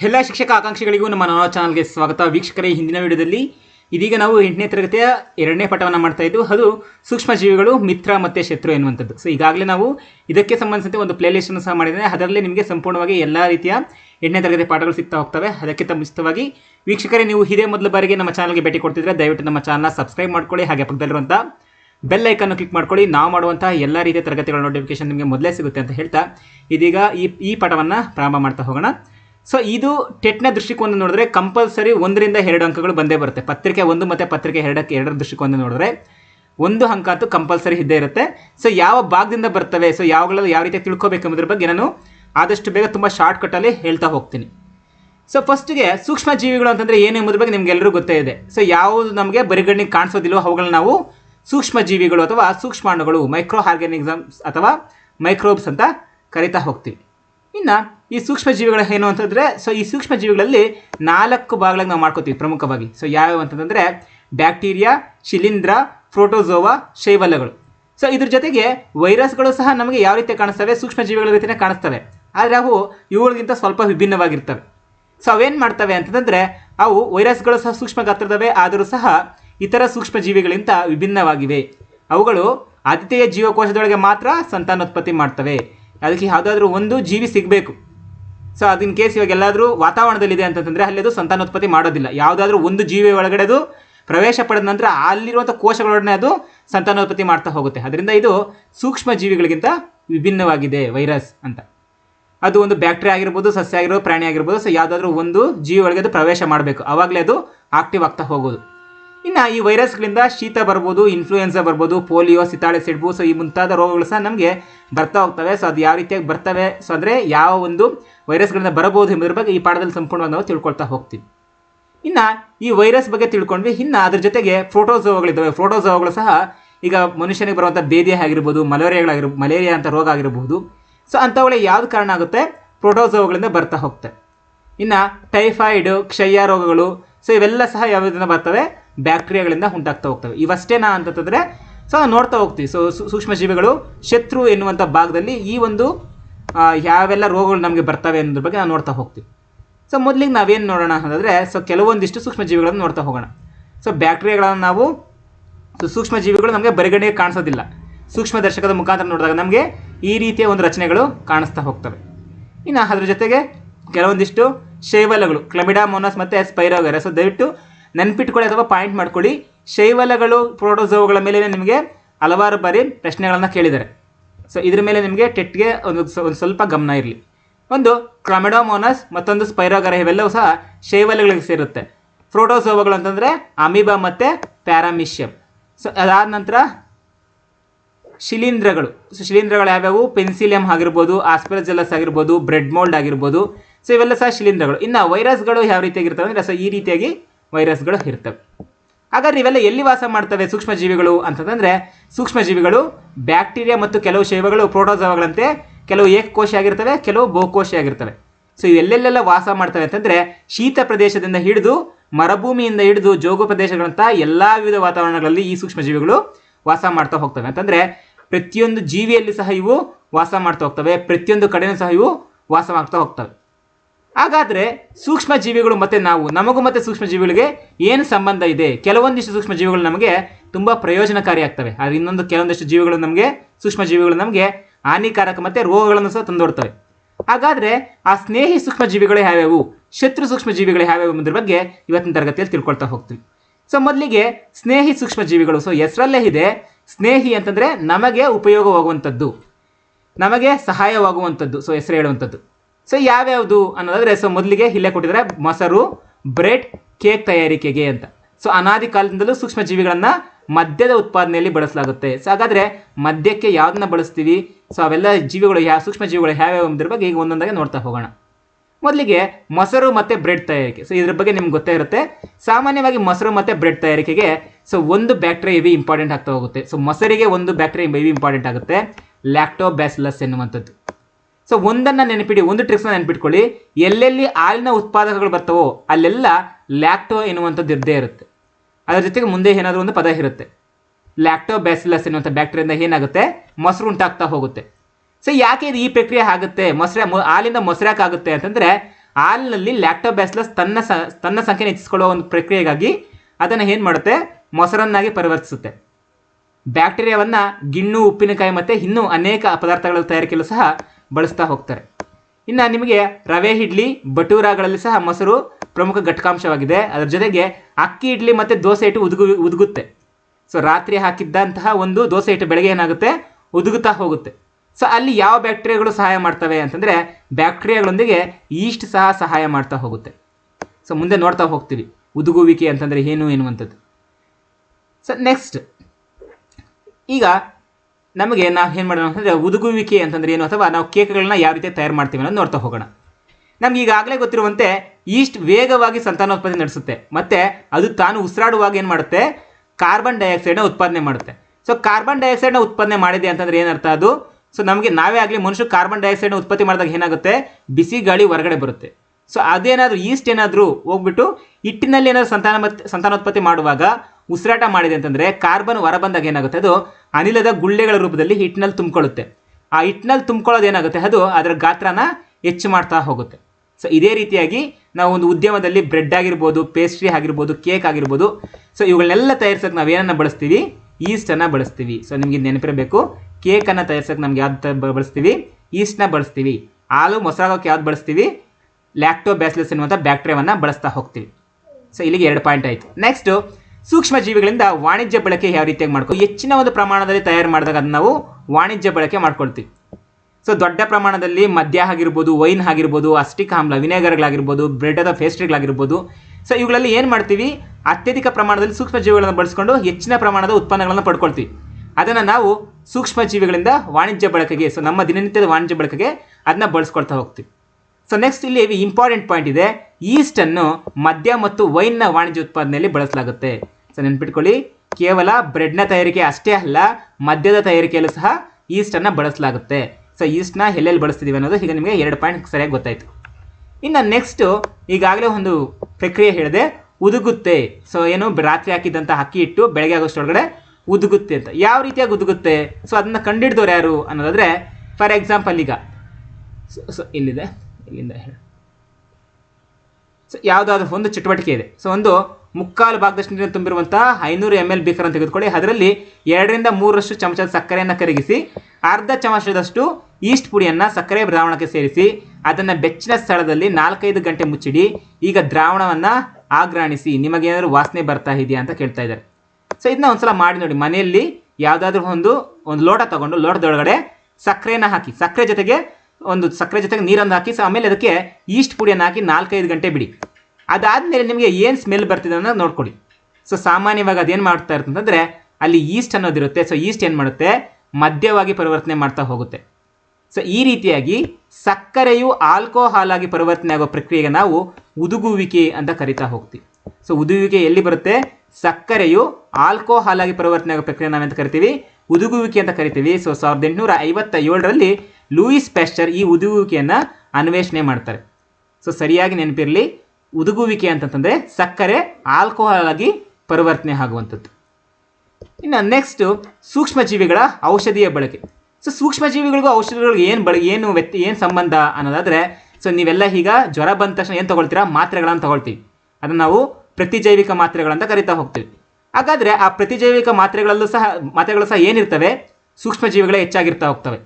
ಎಲ್ಲ ಶಿಕ್ಷಕ ಆಕಾಂಕ್ಷಿಗಳಿಗೂ ನಮ್ಮ ನನ್ನ ಚಾನಲ್ಗೆ ಸ್ವಾಗತ. ವೀಕ್ಷಕರೇ ಹಿಂದಿನ ವಿಡಿಯೋದಲ್ಲಿ ಇದೀಗ ನಾವು ಎಂಟನೇ ತರಗತಿಯ ಎರಡನೇ ಪಾಠವನ್ನು ಮಾಡ್ತಾ ಇದ್ದು, ಅದು ಸೂಕ್ಷ್ಮ ಜೀವಿಗಳು ಮಿತ್ರ ಮತ್ತು ಶತ್ರು ಎನ್ನುವಂಥದ್ದು. ಸೊ ಈಗಾಗಲೇ ನಾವು ಇದಕ್ಕೆ ಸಂಬಂಧಿಸಿದಂತೆ ಒಂದು ಪ್ಲೇಲಿಸ್ಟನ್ನು ಸಹ ಮಾಡಿದ್ದೇನೆ ಅದರಲ್ಲಿ ನಿಮಗೆ ಸಂಪೂರ್ಣವಾಗಿ ಎಲ್ಲ ರೀತಿಯ ಎಂಟನೇ ತರಗತಿ ಪಾಠಗಳು ಸಿಗ್ತಾ ಹೋಗ್ತವೆ. ಅದಕ್ಕಿಂತ ತಮ್ಮಿಸ್ತವಾಗಿ ವೀಕ್ಷಕರೇ, ನೀವು ಇದೇ ಮೊದಲ ಬಾರಿಗೆ ನಮ್ಮ ಚಾನಲ್ಗೆ ಭೇಟಿ ಕೊಡ್ತಿದ್ರೆ ದಯವಿಟ್ಟು ನಮ್ಮ ಚಾನಲ್ನ ಸಬ್ಸ್ಕ್ರೈಬ್ ಮಾಡ್ಕೊಳ್ಳಿ, ಹಾಗೆ ಪಕ್ಕದಲ್ಲಿರುವಂಥ ಬೆಲ್ ಐಕನ್ನು ಕ್ಲಿಕ್ ಮಾಡ್ಕೊಳ್ಳಿ. ನಾವು ಮಾಡುವಂತಹ ಎಲ್ಲ ರೀತಿಯ ತರಗತಿಗಳ ನೋಟಿಫಿಕೇಶನ್ ನಿಮಗೆ ಮೊದಲೇ ಸಿಗುತ್ತೆ ಅಂತ ಹೇಳ್ತಾ ಇದೀಗ ಈ ಈ ಪಾಠವನ್ನು ಪ್ರಾರಂಭ ಮಾಡ್ತಾ ಹೋಗೋಣ. ಸೊ ಇದು ಟೆಟ್ನ ದೃಷ್ಟಿಕೋನ ನೋಡಿದ್ರೆ ಕಂಪಲ್ಸರಿ ಒಂದರಿಂದ ಎರಡು ಅಂಕಗಳು ಬಂದೇ ಬರುತ್ತೆ. ಪತ್ರಿಕೆ ಒಂದು ಮತ್ತು ಪತ್ರಿಕೆ ಎರಡಕ್ಕೆ ಎರಡರ ದೃಷ್ಟಿಕೋನ ನೋಡಿದ್ರೆ ಒಂದು ಅಂಕ ಅಂತೂ ಕಂಪಲ್ಸರಿ ಇದ್ದೇ ಇರುತ್ತೆ. ಸೊ ಯಾವ ಭಾಗದಿಂದ ಬರ್ತವೆ? ಸೊ ಯಾವಾಗಲೂ ಯಾವ ರೀತಿ ತಿಳ್ಕೊಬೇಕು ಎಂಬುದ್ರ ಬಗ್ಗೆ ನಾನು ಆದಷ್ಟು ಬೇಗ ತುಂಬ ಶಾರ್ಟ್ ಕಟ್ಟಲ್ಲಿ ಹೇಳ್ತಾ ಹೋಗ್ತೀನಿ. ಸೊ ಫಸ್ಟ್ಗೆ ಸೂಕ್ಷ್ಮ ಜೀವಿಗಳು ಅಂತಂದರೆ ಏನು ಎಂಬುದ್ರ ಬಗ್ಗೆ ನಿಮಗೆಲ್ಲರೂ ಗೊತ್ತೇ ಇದೆ. ಸೊ ಯಾವುದು ನಮಗೆ ಬರಿಗಣ್ಣಿಗೆ ಕಾಣಿಸೋದಿಲ್ಲೋ ಅವುಗಳನ್ನ ನಾವು ಸೂಕ್ಷ್ಮ ಜೀವಿಗಳು ಅಥವಾ ಸೂಕ್ಷ್ಮಾಣುಗಳು ಮೈಕ್ರೋ ಆರ್ಗ್ಯಾನಿಸಮ್ಸ್ ಅಥವಾ ಮೈಕ್ರೋಬ್ಸ್ ಅಂತ ಕರಿತಾ ಹೋಗ್ತೀವಿ. ಇನ್ನು ಈ ಸೂಕ್ಷ್ಮ ಜೀವಿಗಳು ಏನು ಅಂತಂದರೆ ಸೊ ಈ ಸೂಕ್ಷ್ಮ ಜೀವಿಗಳಲ್ಲಿ ನಾಲ್ಕು ಭಾಗಗಳಾಗಿ ನಾವು ಮಾಡ್ಕೋತೀವಿ ಪ್ರಮುಖವಾಗಿ. ಸೊ ಯಾವ್ಯಾವ ಅಂತಂದರೆ, ಬ್ಯಾಕ್ಟೀರಿಯಾ, ಶಿಲೀಂಧ್ರ, ಪ್ರೋಟೋಸೋವಾ, ಶೈವಲಗಳು. ಸೊ ಇದ್ರ ಜೊತೆಗೆ ವೈರಸ್ಗಳು ಸಹ ನಮಗೆ ಯಾವ ರೀತಿ ಕಾಣಿಸ್ತವೆ? ಸೂಕ್ಷ್ಮ ಜೀವಿಗಳ ರೀತಿಯೇ ಕಾಣಿಸ್ತವೆ. ಆದರೆ ಅವು ಇವುಗಳಿಗಿಂತ ಸ್ವಲ್ಪ ವಿಭಿನ್ನವಾಗಿರ್ತವೆ. ಸೊ ಅವೇನು ಮಾಡ್ತವೆ ಅಂತಂದರೆ, ಅವು ವೈರಸ್ಗಳು ಸಹ ಸೂಕ್ಷ್ಮ ಗಾತ್ರದವೆ, ಆದರೂ ಸಹ ಇತರ ಸೂಕ್ಷ್ಮ ಜೀವಿಗಳಿಂದ ವಿಭಿನ್ನವಾಗಿವೆ. ಅವುಗಳು ಆತಿಥೇಯ ಜೀವಕೋಶದೊಳಗೆ ಮಾತ್ರ ಸಂತಾನೋತ್ಪತ್ತಿ ಮಾಡ್ತವೆ. ಅದಕ್ಕೆ ಯಾವುದಾದ್ರೂ ಒಂದು ಜೀವಿ ಸಿಗಬೇಕು. ಸೊ ಅದಿನ ಕೇಸ್ ಇವಾಗ ಎಲ್ಲಾದರೂ ವಾತಾವರಣದಲ್ಲಿದೆ ಅಂತಂದರೆ ಅಲ್ಲಿ ಅದು ಸಂತಾನೋತ್ಪತ್ತಿ ಮಾಡೋದಿಲ್ಲ. ಯಾವುದಾದ್ರೂ ಒಂದು ಜೀವಿ ಒಳಗಡೆ ಅದು ಪ್ರವೇಶ ಪಡೆದ ನಂತರ ಅಲ್ಲಿರುವಂಥ ಕೋಶಗಳೊಡನೆ ಅದು ಸಂತಾನೋತ್ಪತ್ತಿ ಮಾಡ್ತಾ ಹೋಗುತ್ತೆ. ಅದರಿಂದ ಇದು ಸೂಕ್ಷ್ಮ ಜೀವಿಗಳಿಗಿಂತ ವಿಭಿನ್ನವಾಗಿದೆ ವೈರಸ್ ಅಂತ. ಅದು ಒಂದು ಬ್ಯಾಕ್ಟೀರಿಯಾ ಆಗಿರ್ಬೋದು, ಸಸ್ಯ ಆಗಿರ್ಬೋದು, ಪ್ರಾಣಿ ಆಗಿರ್ಬೋದು ಸೊ ಯಾವುದಾದ್ರೂ ಒಂದು ಜೀವಿ ಒಳಗೆ ಅದು ಪ್ರವೇಶ ಮಾಡಬೇಕು. ಆವಾಗಲೇ ಅದು ಆಕ್ಟಿವ್ ಆಗ್ತಾ ಹೋಗೋದು. ಇನ್ನು ಈ ವೈರಸ್ಗಳಿಂದ ಶೀತ ಬರ್ಬೋದು ಇನ್ಫ್ಲೂಯೆನ್ಸಾ ಬರ್ಬೋದು, ಪೋಲಿಯೋ, ಸಿತಾಳೆ ಸಿಡ್ಬು ಸೊ ಈ ಮುಂತಾದ ರೋಗಗಳು ಸಹ ನಮಗೆ ಬರ್ತಾ ಹೋಗ್ತವೆ. ಸೊ ಅದು ಯಾವ ರೀತಿಯಾಗಿ ಬರ್ತವೆ? ಸೊ ಅಂದರೆ ಯಾವ ಒಂದು ವೈರಸ್ಗಳಿಂದ ಬರಬಹುದು ಎಂಬುದ್ರ ಬಗ್ಗೆ ಈ ಪಾಠದಲ್ಲಿ ಸಂಪೂರ್ಣವಾಗಿ ನಾವು ತಿಳ್ಕೊಳ್ತಾ ಹೋಗ್ತೀವಿ. ಇನ್ನು ಈ ವೈರಸ್ ಬಗ್ಗೆ ತಿಳ್ಕೊಂಡ್ವಿ. ಇನ್ನು ಅದ್ರ ಜೊತೆಗೆ ಪ್ರೋಟೋಸೋಗಳಿದ್ದಾವೆ. ಪ್ರೋಟೋಸೋಗಳು ಸಹ ಈಗ ಮನುಷ್ಯನಿಗೆ ಬರುವಂಥ ಬೇದಿ ಆಗಿರ್ಬೋದು, ಮಲೇರಿಯಾಗಳಾಗಿರ್, ಮಲೇರಿಯಾ ಅಂತ ರೋಗ ಆಗಿರಬಹುದು ಸೊ ಅಂಥವುಗಳಿಗೆ ಯಾವ್ದು ಕಾರಣ ಆಗುತ್ತೆ? ಪ್ರೋಟೋಸೋಗಳಿಂದ ಬರ್ತಾ ಹೋಗ್ತವೆ. ಇನ್ನು ಟೈಫಾಯ್ಡ್, ಕ್ಷಯ ರೋಗಗಳು, ಸೊ ಇವೆಲ್ಲ ಸಹ ಯಾವುದರಿಂದ ಬರ್ತವೆ? ಬ್ಯಾಕ್ಟೀರಿಯಾಗಳಿಂದ ಉಂಟಾಗ್ತಾ ಹೋಗ್ತವೆ. ಇವಷ್ಟೇನಾ ಅಂತಂದರೆ ಸೊ ನೋಡ್ತಾ ಹೋಗ್ತೀವಿ. ಸೊ ಸೂಕ್ಷ್ಮ ಜೀವಿಗಳು ಶತ್ರು ಎನ್ನುವಂಥ ಭಾಗದಲ್ಲಿ ಈ ಒಂದು ಯಾವೆಲ್ಲ ರೋಗಗಳು ನಮಗೆ ಬರ್ತವೆ ಅನ್ನೋದ್ರ ಬಗ್ಗೆ ನಾವು ನೋಡ್ತಾ ಹೋಗ್ತೀವಿ. ಸೊ ಮೊದಲಿಗೆ ನಾವೇನು ನೋಡೋಣ ಅಂತಂದರೆ, ಸೊ ಕೆಲವೊಂದಿಷ್ಟು ಸೂಕ್ಷ್ಮ ಜೀವಿಗಳನ್ನು ನೋಡ್ತಾ ಹೋಗೋಣ. ಸೊ ಬ್ಯಾಕ್ಟೀರಿಯಾಗಳನ್ನು ನಾವು, ಸೊ ಸೂಕ್ಷ್ಮ ಜೀವಿಗಳು ನಮಗೆ ಬರಿಗಣೆಗೆ ಕಾಣಿಸೋದಿಲ್ಲ. ಸೂಕ್ಷ್ಮ ದರ್ಶಕದ ಮುಖಾಂತರ ನೋಡಿದಾಗ ನಮಗೆ ಈ ರೀತಿಯ ಒಂದು ರಚನೆಗಳು ಕಾಣಿಸ್ತಾ ಹೋಗ್ತವೆ. ಇನ್ನು ಅದ್ರ ಜೊತೆಗೆ ಕೆಲವೊಂದಿಷ್ಟು ಶೈವಲಗಳು, ಕ್ಲಮಿಡಾಮೋನಸ್ ಮತ್ತು ಸ್ಪೈರೋಗರ. ಸೊ ದಯವಿಟ್ಟು ನೆನ್ಪಿಟ್ಕೊಳ್ಳಿ ಅಥವಾ ಪಾಯಿಂಟ್ ಮಾಡ್ಕೊಳ್ಳಿ. ಶೈವಲಗಳು ಪ್ರೋಟೋಸೋವುಗಳ ಮೇಲೆ ನಿಮಗೆ ಹಲವಾರು ಬಾರಿ ಪ್ರಶ್ನೆಗಳನ್ನು ಕೇಳಿದ್ದಾರೆ. ಸೊ ಇದ್ರ ಮೇಲೆ ನಿಮಗೆ ಟೆಟ್ಗೆ ಒಂದು ಒಂದು ಸ್ವಲ್ಪ ಗಮನ ಇರಲಿ. ಒಂದು, ಕ್ರಮೆಡೋಮೋನಸ್, ಮತ್ತೊಂದು ಸ್ಪೈರೋಗರ ಇವೆಲ್ಲವೂ ಸಹ ಶೈವಲಗಳಿಗೆ ಸೇರುತ್ತೆ. ಪ್ರೋಟೋಸೋವಗಳು ಅಂತಂದರೆ ಅಮೀಬಾ ಮತ್ತು ಪ್ಯಾರಾಮಿಷಿಯಂ. ಸೊ ಅದಾದ ನಂತರ ಶಿಲೀಂಧ್ರಗಳು. ಸೊ ಶಿಲೀಂಧ್ರಗಳು ಯಾವ್ಯಾವು? ಪೆನ್ಸಿಲಿಯಂ ಆಗಿರ್ಬೋದು ಆಸ್ಪೆರಜಲಸ್ ಆಗಿರ್ಬೋದು, ಬ್ರೆಡ್ ಮೋಲ್ಡ್ ಆಗಿರ್ಬೋದು. ಸೊ ಇವೆಲ್ಲ ಸಹ ಶಿಲೀಂಧ್ರಗಳು. ಇನ್ನು ವೈರಸ್ಗಳು ಯಾವ ರೀತಿಯಾಗಿರ್ತವೆ ಅಂದರೆ ಸೊ ಈ ರೀತಿಯಾಗಿ ವೈರಸ್ಗಳು ಇರ್ತವೆ. ಹಾಗಾದ್ರೆ ಇವೆಲ್ಲ ಎಲ್ಲಿ ವಾಸ ಮಾಡ್ತವೆ ಸೂಕ್ಷ್ಮ ಜೀವಿಗಳು ಅಂತಂದರೆ ಸೂಕ್ಷ್ಮ ಜೀವಿಗಳು ಬ್ಯಾಕ್ಟೀರಿಯಾ ಮತ್ತು ಕೆಲವು ಶೈವಗಳು, ಪ್ರೋಟೋಸವಗಳಂತೆ ಕೆಲವು ಏಕಕೋಶಿ ಆಗಿರ್ತವೆ, ಕೆಲವು ಬಹುಕೋಶಿ ಆಗಿರ್ತವೆ. ಸೊ ಇವೆಲ್ಲೆಲ್ಲೆಲ್ಲ ವಾಸ ಮಾಡ್ತವೆ ಅಂತಂದರೆ ಶೀತ ಪ್ರದೇಶದಿಂದ ಹಿಡಿದು ಮರಭೂಮಿಯಿಂದ ಹಿಡಿದು ಜೋಗು ಪ್ರದೇಶಗಳಂತಹ ಎಲ್ಲ ವಿವಿಧ ವಾತಾವರಣಗಳಲ್ಲಿ ಈ ಸೂಕ್ಷ್ಮ ಜೀವಿಗಳು ವಾಸ ಮಾಡ್ತಾ ಹೋಗ್ತವೆ. ಅಂತಂದರೆ ಪ್ರತಿಯೊಂದು ಜೀವಿಯಲ್ಲಿ ಸಹ ಇವು ವಾಸ ಮಾಡ್ತಾ ಹೋಗ್ತವೆ, ಪ್ರತಿಯೊಂದು ಕಡೆಯೂ ಸಹ ಇವು ವಾಸ ಮಾಡ್ತಾ ಹೋಗ್ತವೆ. ಹಾಗಾದರೆ ಸೂಕ್ಷ್ಮ ಜೀವಿಗಳು ಮತ್ತು ನಾವು, ನಮಗೂ ಮತ್ತು ಸೂಕ್ಷ್ಮ ಜೀವಿಗಳಿಗೆ ಏನು ಸಂಬಂಧ ಇದೆ? ಕೆಲವೊಂದಿಷ್ಟು ಸೂಕ್ಷ್ಮ ಜೀವಿಗಳು ನಮಗೆ ತುಂಬ ಪ್ರಯೋಜನಕಾರಿ ಆಗ್ತವೆ. ಆದರೆ ಇನ್ನೊಂದು ಕೆಲವೊಂದಿಷ್ಟು ಜೀವಿಗಳು ನಮಗೆ ಸೂಕ್ಷ್ಮ ಜೀವಿಗಳು ನಮಗೆ ಹಾನಿಕಾರಕ ಮತ್ತು ರೋಗಗಳನ್ನು ಸಹ ತಂದೊಡ್ತವೆ. ಹಾಗಾದರೆ ಆ ಸ್ನೇಹಿ ಸೂಕ್ಷ್ಮ ಜೀವಿಗಳು ಯಾವ್ಯಾವು? ಶತ್ರು ಸೂಕ್ಷ್ಮ ಜೀವಿಗಳು ಯಾವ್ಯಾವು ಎಂಬುದ್ರ ಬಗ್ಗೆ ಇವತ್ತಿನ ತರಗತಿಯಲ್ಲಿ ತಿಳ್ಕೊಳ್ತಾ ಹೋಗ್ತೀವಿ. ಸೊ ಮೊದಲಿಗೆ ಸ್ನೇಹಿ ಸೂಕ್ಷ್ಮ ಜೀವಿಗಳು ಸೊ ಹೆಸರಲ್ಲೇ ಇದೆ. ಸ್ನೇಹಿ ಅಂತಂದರೆ ನಮಗೆ ಉಪಯೋಗವಾಗುವಂಥದ್ದು. ನಮಗೆ ಸಹಾಯವಾಗುವಂಥದ್ದು ಸೊ ಹೆಸರು ಹೇಳುವಂಥದ್ದು. ಸೊ ಯಾವ್ಯಾವುದು ಅನ್ನೋದಾದರೆ ಸೊ ಮೊದಲಿಗೆ ಇಲ್ಲೇ ಕೊಟ್ಟಿದ್ದಾರೆ, ಮೊಸರು ಬ್ರೆಡ್ ಕೇಕ್ ತಯಾರಿಕೆಗೆ ಅಂತ. ಸೊ ಅನಾದಿ ಕಾಲದಿಂದಲೂ ಸೂಕ್ಷ್ಮ ಜೀವಿಗಳನ್ನು ಮದ್ಯದ ಉತ್ಪಾದನೆಯಲ್ಲಿ ಬಳಸಲಾಗುತ್ತೆ. ಸೊ ಹಾಗಾದ್ರೆ ಮದ್ಯಕ್ಕೆ ಯಾವುದನ್ನ ಬಳಸ್ತೀವಿ? ಸೊ ಅವೆಲ್ಲ ಜೀವಿಗಳು ಯಾವ ಸೂಕ್ಷ್ಮ ಜೀವಿಗಳು ಯಾವ್ಯಾವ ಎಂಬುದ್ರ ಬಗ್ಗೆ ಈಗ ಒಂದೊಂದಾಗಿ ನೋಡ್ತಾ ಹೋಗೋಣ. ಮೊದಲಿಗೆ ಮೊಸರು ಮತ್ತು ಬ್ರೆಡ್ ತಯಾರಿಕೆ. ಸೊ ಇದ್ರ ಬಗ್ಗೆ ನಿಮ್ಗೆ ಗೊತ್ತೇ ಇರುತ್ತೆ. ಸಾಮಾನ್ಯವಾಗಿ ಮೊಸರು ಮತ್ತು ಬ್ರೆಡ್ ತಯಾರಿಕೆಗೆ ಸೊ ಒಂದು ಬ್ಯಾಕ್ಟೀರಿಯಾ ಇವಿ ಇಂಪಾರ್ಟೆಂಟ್ ಆಗ್ತಾ ಹೋಗುತ್ತೆ. ಸೊ ಮೊಸರಿಗೆ ಒಂದು ಬ್ಯಾಕ್ಟೀರಿಯಾ ಇವಿ ಇಂಪಾರ್ಟೆಂಟ್ ಆಗುತ್ತೆ. ಲ್ಯಾಕ್ಟೋಬ್ಯಾಸಿಲಸ್ ಎನ್ನುವಂಥದ್ದು. ಸೊ ಒಂದನ್ನು ನೆನಪಿಡಿ, ಒಂದು ಟ್ರಿಕ್ಸ್ನ ನೆನಪಿಟ್ಕೊಳ್ಳಿ. ಎಲ್ಲೆಲ್ಲಿ ಹಾಲಿನ ಉತ್ಪಾದಕಗಳು ಬರ್ತವೋ, ಅಲ್ಲೆಲ್ಲ ಲ್ಯಾಕ್ಟೋ ಎನ್ನುವಂಥದ್ದು ಇರದೇ ಇರುತ್ತೆ. ಅದರ ಜೊತೆಗೆ ಮುಂದೆ ಏನಾದರೂ ಒಂದು ಪದ ಇರುತ್ತೆ. ಲ್ಯಾಕ್ಟೋ ಬ್ಯಾಸಿಲಸ್ ಎನ್ನುವಂಥ ಬ್ಯಾಕ್ಟೀರಿಯಿಂದ ಏನಾಗುತ್ತೆ? ಮೊಸರು ಉಂಟಾಗ್ತಾ ಹೋಗುತ್ತೆ. ಸೊ ಯಾಕೆ ಇದು ಈ ಪ್ರಕ್ರಿಯೆ ಆಗುತ್ತೆ? ಮೊಸರ ಹಾಲಿಂದ ಮೊಸರಾಕ್ ಆಗುತ್ತೆ ಅಂತಂದರೆ, ಹಾಲಿನಲ್ಲಿ ಲ್ಯಾಕ್ಟೋಬ್ಯಾಸ್ಲಸ್ ತನ್ನ ಸ, ತನ್ನ ಸಂಖ್ಯೆನ ಹೆಚ್ಚಿಸಿಕೊಳ್ಳುವ ಒಂದು ಪ್ರಕ್ರಿಯೆಗಾಗಿ ಅದನ್ನು ಏನು ಮಾಡುತ್ತೆ? ಮೊಸರನ್ನಾಗಿ ಪರಿವರ್ತಿಸುತ್ತೆ. ಬ್ಯಾಕ್ಟೀರಿಯಾವನ್ನು ಗಿಣ್ಣು, ಉಪ್ಪಿನಕಾಯಿ ಮತ್ತು ಇನ್ನೂ ಅನೇಕ ಪದಾರ್ಥಗಳ ತಯಾರಿಕೆಯಲ್ಲೂ ಸಹ ಬಳಸ್ತಾ ಹೋಗ್ತಾರೆ. ಇನ್ನು ನಿಮಗೆ ರವೆ, ಇಡ್ಲಿ, ಬಟೂರಾಗಳಲ್ಲಿ ಸಹ ಮೊಸರು ಪ್ರಮುಖ ಘಟಕಾಂಶವಾಗಿದೆ. ಅದರ ಜೊತೆಗೆ ಅಕ್ಕಿ, ಇಡ್ಲಿ ಮತ್ತು ದೋಸೆ ಇಟ್ಟು ಉದುಗು, ಉದುಗುತ್ತೆ. ಸೊ ರಾತ್ರಿ ಹಾಕಿದ್ದಂತಹ ಒಂದು ದೋಸೆ ಇಟ್ಟು ಬೆಳಗ್ಗೆ ಏನಾಗುತ್ತೆ? ಉದುಗುತ್ತಾ ಹೋಗುತ್ತೆ. ಸೊ ಅಲ್ಲಿ ಯಾವ ಬ್ಯಾಕ್ಟೀರಿಯಾಗಳು ಸಹಾಯ ಮಾಡ್ತವೆ ಅಂತಂದರೆ ಬ್ಯಾಕ್ಟೀರಿಯಾಗಳೊಂದಿಗೆ ಈಸ್ಟ್ ಸಹ ಸಹಾಯ ಮಾಡ್ತಾ ಹೋಗುತ್ತೆ. ಸೊ ಮುಂದೆ ನೋಡ್ತಾ ಹೋಗ್ತೀವಿ. ಉದುಗುವಿಕೆ ಅಂತಂದರೆ ಏನು ಎನ್ನುವಂಥದ್ದು. ಸೊ ನೆಕ್ಸ್ಟ್ ಈಗ ನಮಗೆ ನಾವು ಏನು ಮಾಡೋಣ ಅಂತಂದರೆ ಉದುಗುವಿಕೆ ಅಂತಂದರೆ ಏನು ಅಥವಾ ನಾವು ಕೇಕ್ಗಳನ್ನ ಯಾವ ರೀತಿ ತಯಾರು ಮಾಡ್ತೀವಿ ಅನ್ನೋದು ನೋಡ್ತಾ ಹೋಗೋಣ. ನಮ್ಗೆ ಈಗಾಗಲೇ ಗೊತ್ತಿರುವಂತೆ ಈಸ್ಟ್ ವೇಗವಾಗಿ ಸಂತಾನೋತ್ಪತ್ತಿ ನಡೆಸುತ್ತೆ. ಮತ್ತು ಅದು ತಾನು ಉಸಿರಾಡುವಾಗ ಏನು ಮಾಡುತ್ತೆ? ಕಾರ್ಬನ್ ಡೈಆಕ್ಸೈಡ್ನ ಉತ್ಪಾದನೆ ಮಾಡುತ್ತೆ. ಸೊ ಕಾರ್ಬನ್ ಡೈಆಕ್ಸೈಡ್ನ ಉತ್ಪಾದನೆ ಮಾಡಿದೆ ಅಂತಂದರೆ ಏನರ್ಥ ಅದು? ಸೊ ನಮಗೆ ನಾವೇ ಆಗಲಿ ಮನುಷ್ಯ ಕಾರ್ಬನ್ ಡೈಆಕ್ಸೈಡ್ನ ಉತ್ಪತ್ತಿ ಮಾಡಿದಾಗ ಏನಾಗುತ್ತೆ? ಬಿಸಿ ಗಾಳಿ ಹೊರಗಡೆ ಬರುತ್ತೆ. ಸೊ ಅದೇನಾದರೂ ಈಸ್ಟ್ ಏನಾದರೂ ಹೋಗ್ಬಿಟ್ಟು ಹಿಟ್ಟಿನಲ್ಲಿ ಏನಾದರೂ ಸಂತಾನ ಸಂತಾನೋತ್ಪತ್ತಿ ಮಾಡುವಾಗ ಉಸಿರಾಟ ಮಾಡಿದೆ ಅಂತಂದರೆ ಕಾರ್ಬನ್ ಹೊರಬಂದಾಗ ಏನಾಗುತ್ತೆ ಅದು ಅನಿಲದ ಗುಳ್ಳೆಗಳ ರೂಪದಲ್ಲಿ ಹಿಟ್ಟಿನಲ್ಲಿ ತುಂಬಿಕೊಳ್ಳುತ್ತೆ. ಆ ಹಿಟ್ಟಿನಲ್ಲಿ ತುಂಬಿಕೊಳ್ಳೋದು ಏನಾಗುತ್ತೆ? ಅದು ಅದರ ಗಾತ್ರನ ಹೆಚ್ಚು ಮಾಡ್ತಾ ಹೋಗುತ್ತೆ. ಸೊ ಇದೇ ರೀತಿಯಾಗಿ ನಾವು ಒಂದು ಉದ್ಯಮದಲ್ಲಿ ಬ್ರೆಡ್ ಆಗಿರ್ಬೋದು ಪೇಸ್ಟ್ರಿ ಆಗಿರ್ಬೋದು ಕೇಕ್ ಆಗಿರ್ಬೋದು ಸೊ ಇವುಗಳನ್ನೆಲ್ಲ ತಯಾರಿಸೋಕೆ ನಾವು ಏನನ್ನು ಬಳಸ್ತೀವಿ? ಈಸ್ಟನ್ನು ಬಳಸ್ತೀವಿ. ಸೊ ನಿಮಗೆ ನೆನಪಿರಬೇಕು. ಕೇಕನ್ನು ತಯಾರಿಸೋಕೆ ನಮ್ಗೆ ಯಾವ್ದು ಬಳಸ್ತೀವಿ? ಈಸ್ಟ್ನ ಬಳಸ್ತೀವಿ. ಹಾಲು ಮೊಸರಾಗೋಕೆ ಯಾವ್ದು ಬಳಸ್ತೀವಿ? ಲ್ಯಾಕ್ಟೋಬ್ಯಾಸಿಲಸ್ ಎನ್ನುವಂಥ ಬ್ಯಾಕ್ಟೀರಿಯಾವನ್ನು ಬಳಸ್ತಾ ಹೋಗ್ತೀವಿ. ಸೊ ಇಲ್ಲಿಗೆ ಎರಡು ಪಾಯಿಂಟ್ ಆಯಿತು. ನೆಕ್ಸ್ಟು ಸೂಕ್ಷ್ಮ ಜೀವಿಗಳಿಂದ ವಾಣಿಜ್ಯ ಬಳಕೆ ಯಾವ ರೀತಿಯಾಗಿ ಮಾಡ್ಕೊ ಹೆಚ್ಚಿನ ಒಂದು ಪ್ರಮಾಣದಲ್ಲಿ ತಯಾರು ಮಾಡಿದಾಗ ಅದನ್ನ ನಾವು ವಾಣಿಜ್ಯ ಬಳಕೆ ಮಾಡ್ಕೊಳ್ತೀವಿ. ಸೊ ದೊಡ್ಡ ಪ್ರಮಾಣದಲ್ಲಿ ಮದ್ಯ ಆಗಿರ್ಬೋದು, ವೈನ್ ಆಗಿರ್ಬೋದು ಅಸ್ಟಿಕ್ ಆಮ್ಲ, ವಿನೆಗರ್ಗಳಾಗಿರ್ಬೋದು, ಬ್ರೆಡ್ ಅಥವಾ ಪೇಸ್ಟ್ರಿಗಳಾಗಿರ್ಬೋದು. ಸೊ ಇವುಗಳಲ್ಲಿ ಏನು ಮಾಡ್ತೀವಿ? ಅತ್ಯಧಿಕ ಪ್ರಮಾಣದಲ್ಲಿ ಸೂಕ್ಷ್ಮ ಜೀವಿಗಳನ್ನು ಬಳಸ್ಕೊಂಡು ಹೆಚ್ಚಿನ ಪ್ರಮಾಣದ ಉತ್ಪನ್ನಗಳನ್ನು ಪಡ್ಕೊಳ್ತೀವಿ. ಅದನ್ನು ನಾವು ಸೂಕ್ಷ್ಮ ಜೀವಿಗಳಿಂದ ವಾಣಿಜ್ಯ ಬಳಕೆಗೆ ಸೊ ನಮ್ಮ ದಿನನಿತ್ಯದ ವಾಣಿಜ್ಯ ಬಳಕೆಗೆ ಅದನ್ನ ಬಳಸ್ಕೊಳ್ತಾ ಹೋಗ್ತೀವಿ. ಸೊ ನೆಕ್ಸ್ಟ್ ಇಲ್ಲಿ ಇಂಪಾರ್ಟೆಂಟ್ ಪಾಯಿಂಟ್ ಇದೆ. ಈಸ್ಟನ್ನು ಮದ್ಯ ಮತ್ತು ವೈನ್ನ ವಾಣಿಜ್ಯ ಉತ್ಪಾದನೆಯಲ್ಲಿ ಬಳಸಲಾಗುತ್ತೆ. ಸೊ ನೆನ್ಪಿಟ್ಕೊಳ್ಳಿ, ಕೇವಲ ಬ್ರೆಡ್ನ ತಯಾರಿಕೆ ಅಷ್ಟೇ ಅಲ್ಲ, ಮದ್ಯದ ತಯಾರಿಕೆಯಲ್ಲೂ ಸಹ ಈಸ್ಟನ್ನು ಬಳಸಲಾಗುತ್ತೆ. ಸೊ ಈಸ್ಟ್ನ ಎಲ್ಲೆಲ್ಲಿ ಬಳಸ್ತಿದ್ದೀವಿ ಅನ್ನೋದು ಈಗ ನಿಮಗೆ ಎರಡು ಪಾಯಿಂಟ್ ಸರಿಯಾಗಿ ಗೊತ್ತಾಯಿತು. ಇನ್ನು ನೆಕ್ಸ್ಟು ಈಗಾಗಲೇ ಒಂದು ಪ್ರಕ್ರಿಯೆ ಹೇಳಿದೆ, ಉದುಗುತ್ತೆ. ಸೊ ಏನು ರಾತ್ರಿ ಹಾಕಿದ್ದಂಥ ಅಕ್ಕಿ ಇಟ್ಟು ಬೆಳಗ್ಗೆ ಆಗೋಷ್ಟೊಳಗಡೆ ಉದುಗುತ್ತೆ ಅಂತ. ಯಾವ ರೀತಿಯಾಗಿ ಉದುಗುತ್ತೆ? ಸೊ ಅದನ್ನು ಕಂಡಿಡ್ದವ್ರು ಯಾರು ಅನ್ನೋದಾದರೆ ಫಾರ್ ಎಕ್ಸಾಂಪಲ್ ಈಗ ಸೊ ಇಲ್ಲಿದೆ, ಇಲ್ಲಿಂದ ಹೇಳಿ. ಸೊ ಯಾವುದಾದ್ರೂ ಒಂದು ಚಟುವಟಿಕೆ ಇದೆ. ಸೊ ಒಂದು ಮುಕ್ಕಾಲು ಭಾಗದಷ್ಟು ನೀರನ್ನು ತುಂಬಿರುವಂತಹ ಐನೂರು ಎಂ ಎಲ್ ಬೀಕರನ್ನು ತೆಗೆದುಕೊಳ್ಳಿ. ಅದರಲ್ಲಿ ಎರಡರಿಂದ ಮೂರರಷ್ಟು ಚಮಚದ ಸಕ್ಕರೆಯನ್ನು ಕರಗಿಸಿ, ಅರ್ಧ ಚಮಚದಷ್ಟು ಈಸ್ಟ್ ಪುಡಿಯನ್ನು ಸಕ್ಕರೆ ದ್ರಾವಣಕ್ಕೆ ಸೇರಿಸಿ, ಅದನ್ನು ಬೆಚ್ಚಿನ ಸ್ಥಳದಲ್ಲಿ ನಾಲ್ಕೈದು ಗಂಟೆ ಮುಚ್ಚಿಡಿ. ಈಗ ದ್ರಾವಣವನ್ನು ಆಗ್ರಾಣಿಸಿ. ನಿಮಗೇನಾದರೂ ವಾಸನೆ ಬರ್ತಾ ಇದೆಯಾ ಅಂತ ಕೇಳ್ತಾ ಇದ್ದಾರೆ. ಸೊ ಇದನ್ನ ಒಂದ್ಸಲ ಮಾಡಿ ನೋಡಿ. ಮನೆಯಲ್ಲಿ ಯಾವುದಾದ್ರೂ ಒಂದು ಒಂದು ಲೋಟ ತಗೊಂಡು ಲೋಟದೊಳಗಡೆ ಸಕ್ಕರೆಯನ್ನು ಹಾಕಿ, ಸಕ್ಕರೆ ಜೊತೆಗೆ ಒಂದು ಸಕ್ಕರೆ ಜೊತೆಗೆ ನೀರನ್ನು ಹಾಕಿ, ಆಮೇಲೆ ಅದಕ್ಕೆ ಈಸ್ಟ್ ಪುಡಿಯನ್ನು ಹಾಕಿ ನಾಲ್ಕೈದು ಗಂಟೆ ಬಿಡಿ. ಅದಾದಮೇಲೆ ನಿಮಗೆ ಏನು ಸ್ಮೆಲ್ ಬರ್ತಿದೆ ಅನ್ನೋದು ನೋಡ್ಕೊಳ್ಳಿ. ಸೊ ಸಾಮಾನ್ಯವಾಗಿ ಅದೇನು ಮಾಡ್ತಾ ಇರುತ್ತೆ ಅಂತಂದರೆ ಅಲ್ಲಿ ಈಸ್ಟ್ ಅನ್ನೋದಿರುತ್ತೆ ಸೊ ಈಸ್ಟ್ ಏನು ಮಾಡುತ್ತೆ? ಮದ್ಯವಾಗಿ ಪರಿವರ್ತನೆ ಮಾಡ್ತಾ ಹೋಗುತ್ತೆ. ಸೊ ಈ ರೀತಿಯಾಗಿ ಸಕ್ಕರೆಯು ಆಲ್ಕೋಹಾಲ್ ಆಗಿ ಪರಿವರ್ತನೆ ಆಗೋ ಪ್ರಕ್ರಿಯೆಗೆ ನಾವು ಉದುಗುವಿಕೆ ಅಂತ ಕರಿತಾ ಹೋಗ್ತೀವಿ. ಸೊ ಉದುಗುವಿಕೆ ಎಲ್ಲಿ ಬರುತ್ತೆ? ಸಕ್ಕರೆಯು ಆಲ್ಕೋಹಾಲ್ ಆಗಿ ಪರಿವರ್ತನೆ ಆಗೋ ಪ್ರಕ್ರಿಯೆ ನಾವೆಂತ ಕರಿತೀವಿ? ಉದುಗುವಿಕೆ ಅಂತ ಕರಿತೀವಿ. ಸೊ ಸಾವಿರದ ಎಂಟುನೂರ ಐವತ್ತ ಏಳರಲ್ಲಿ ಲೂಯಿಸ್ ಪ್ಯಾಶ್ಚರ್ ಈ ಉದುಗುವಿಕೆಯನ್ನು ಅನ್ವೇಷಣೆ ಮಾಡ್ತಾರೆ. ಸೊ ಸರಿಯಾಗಿ ನೆನಪಿರಲಿ. ಉದುಗುವಿಕೆ ಅಂತಂತಂದರೆ ಸಕ್ಕರೆ ಆಲ್ಕೋಹಾಲ್ ಆಗಿ ಪರಿವರ್ತನೆ ಆಗುವಂಥದ್ದು. ಇನ್ನು ನೆಕ್ಸ್ಟು ಸೂಕ್ಷ್ಮಜೀವಿಗಳ ಔಷಧೀಯ ಬಳಕೆ. ಸೊ ಸೂಕ್ಷ್ಮಜೀವಿಗಳಿಗೂ ಔಷಧಿಗಳಿಗೂ ಏನು ಬಳ, ಏನು ವ್ಯಕ್ತಿ ಏನು ಸಂಬಂಧ ಅನ್ನೋದಾದರೆ ಸೊ ನೀವೆಲ್ಲ ಈಗ ಜ್ವರ ಬಂದ ತಕ್ಷಣ ಏನು ತೊಗೊಳ್ತೀರಾ? ಮಾತ್ರೆಗಳನ್ನು ತೊಗೊಳ್ತೀವಿ. ಅದನ್ನು ನಾವು ಪ್ರತಿಜೈವಿಕ ಮಾತ್ರೆಗಳಂತ ಕರಿತಾ ಹೋಗ್ತೀವಿ. ಹಾಗಾದರೆ ಆ ಪ್ರತಿಜೈವಿಕ ಮಾತ್ರೆಗಳಲ್ಲೂ ಸಹ, ಮಾತ್ರೆಗಳು ಸಹ ಏನಿರ್ತವೆ? ಸೂಕ್ಷ್ಮಜೀವಿಗಳೇ ಹೆಚ್ಚಾಗಿರ್ತಾ ಹೋಗ್ತವೆ.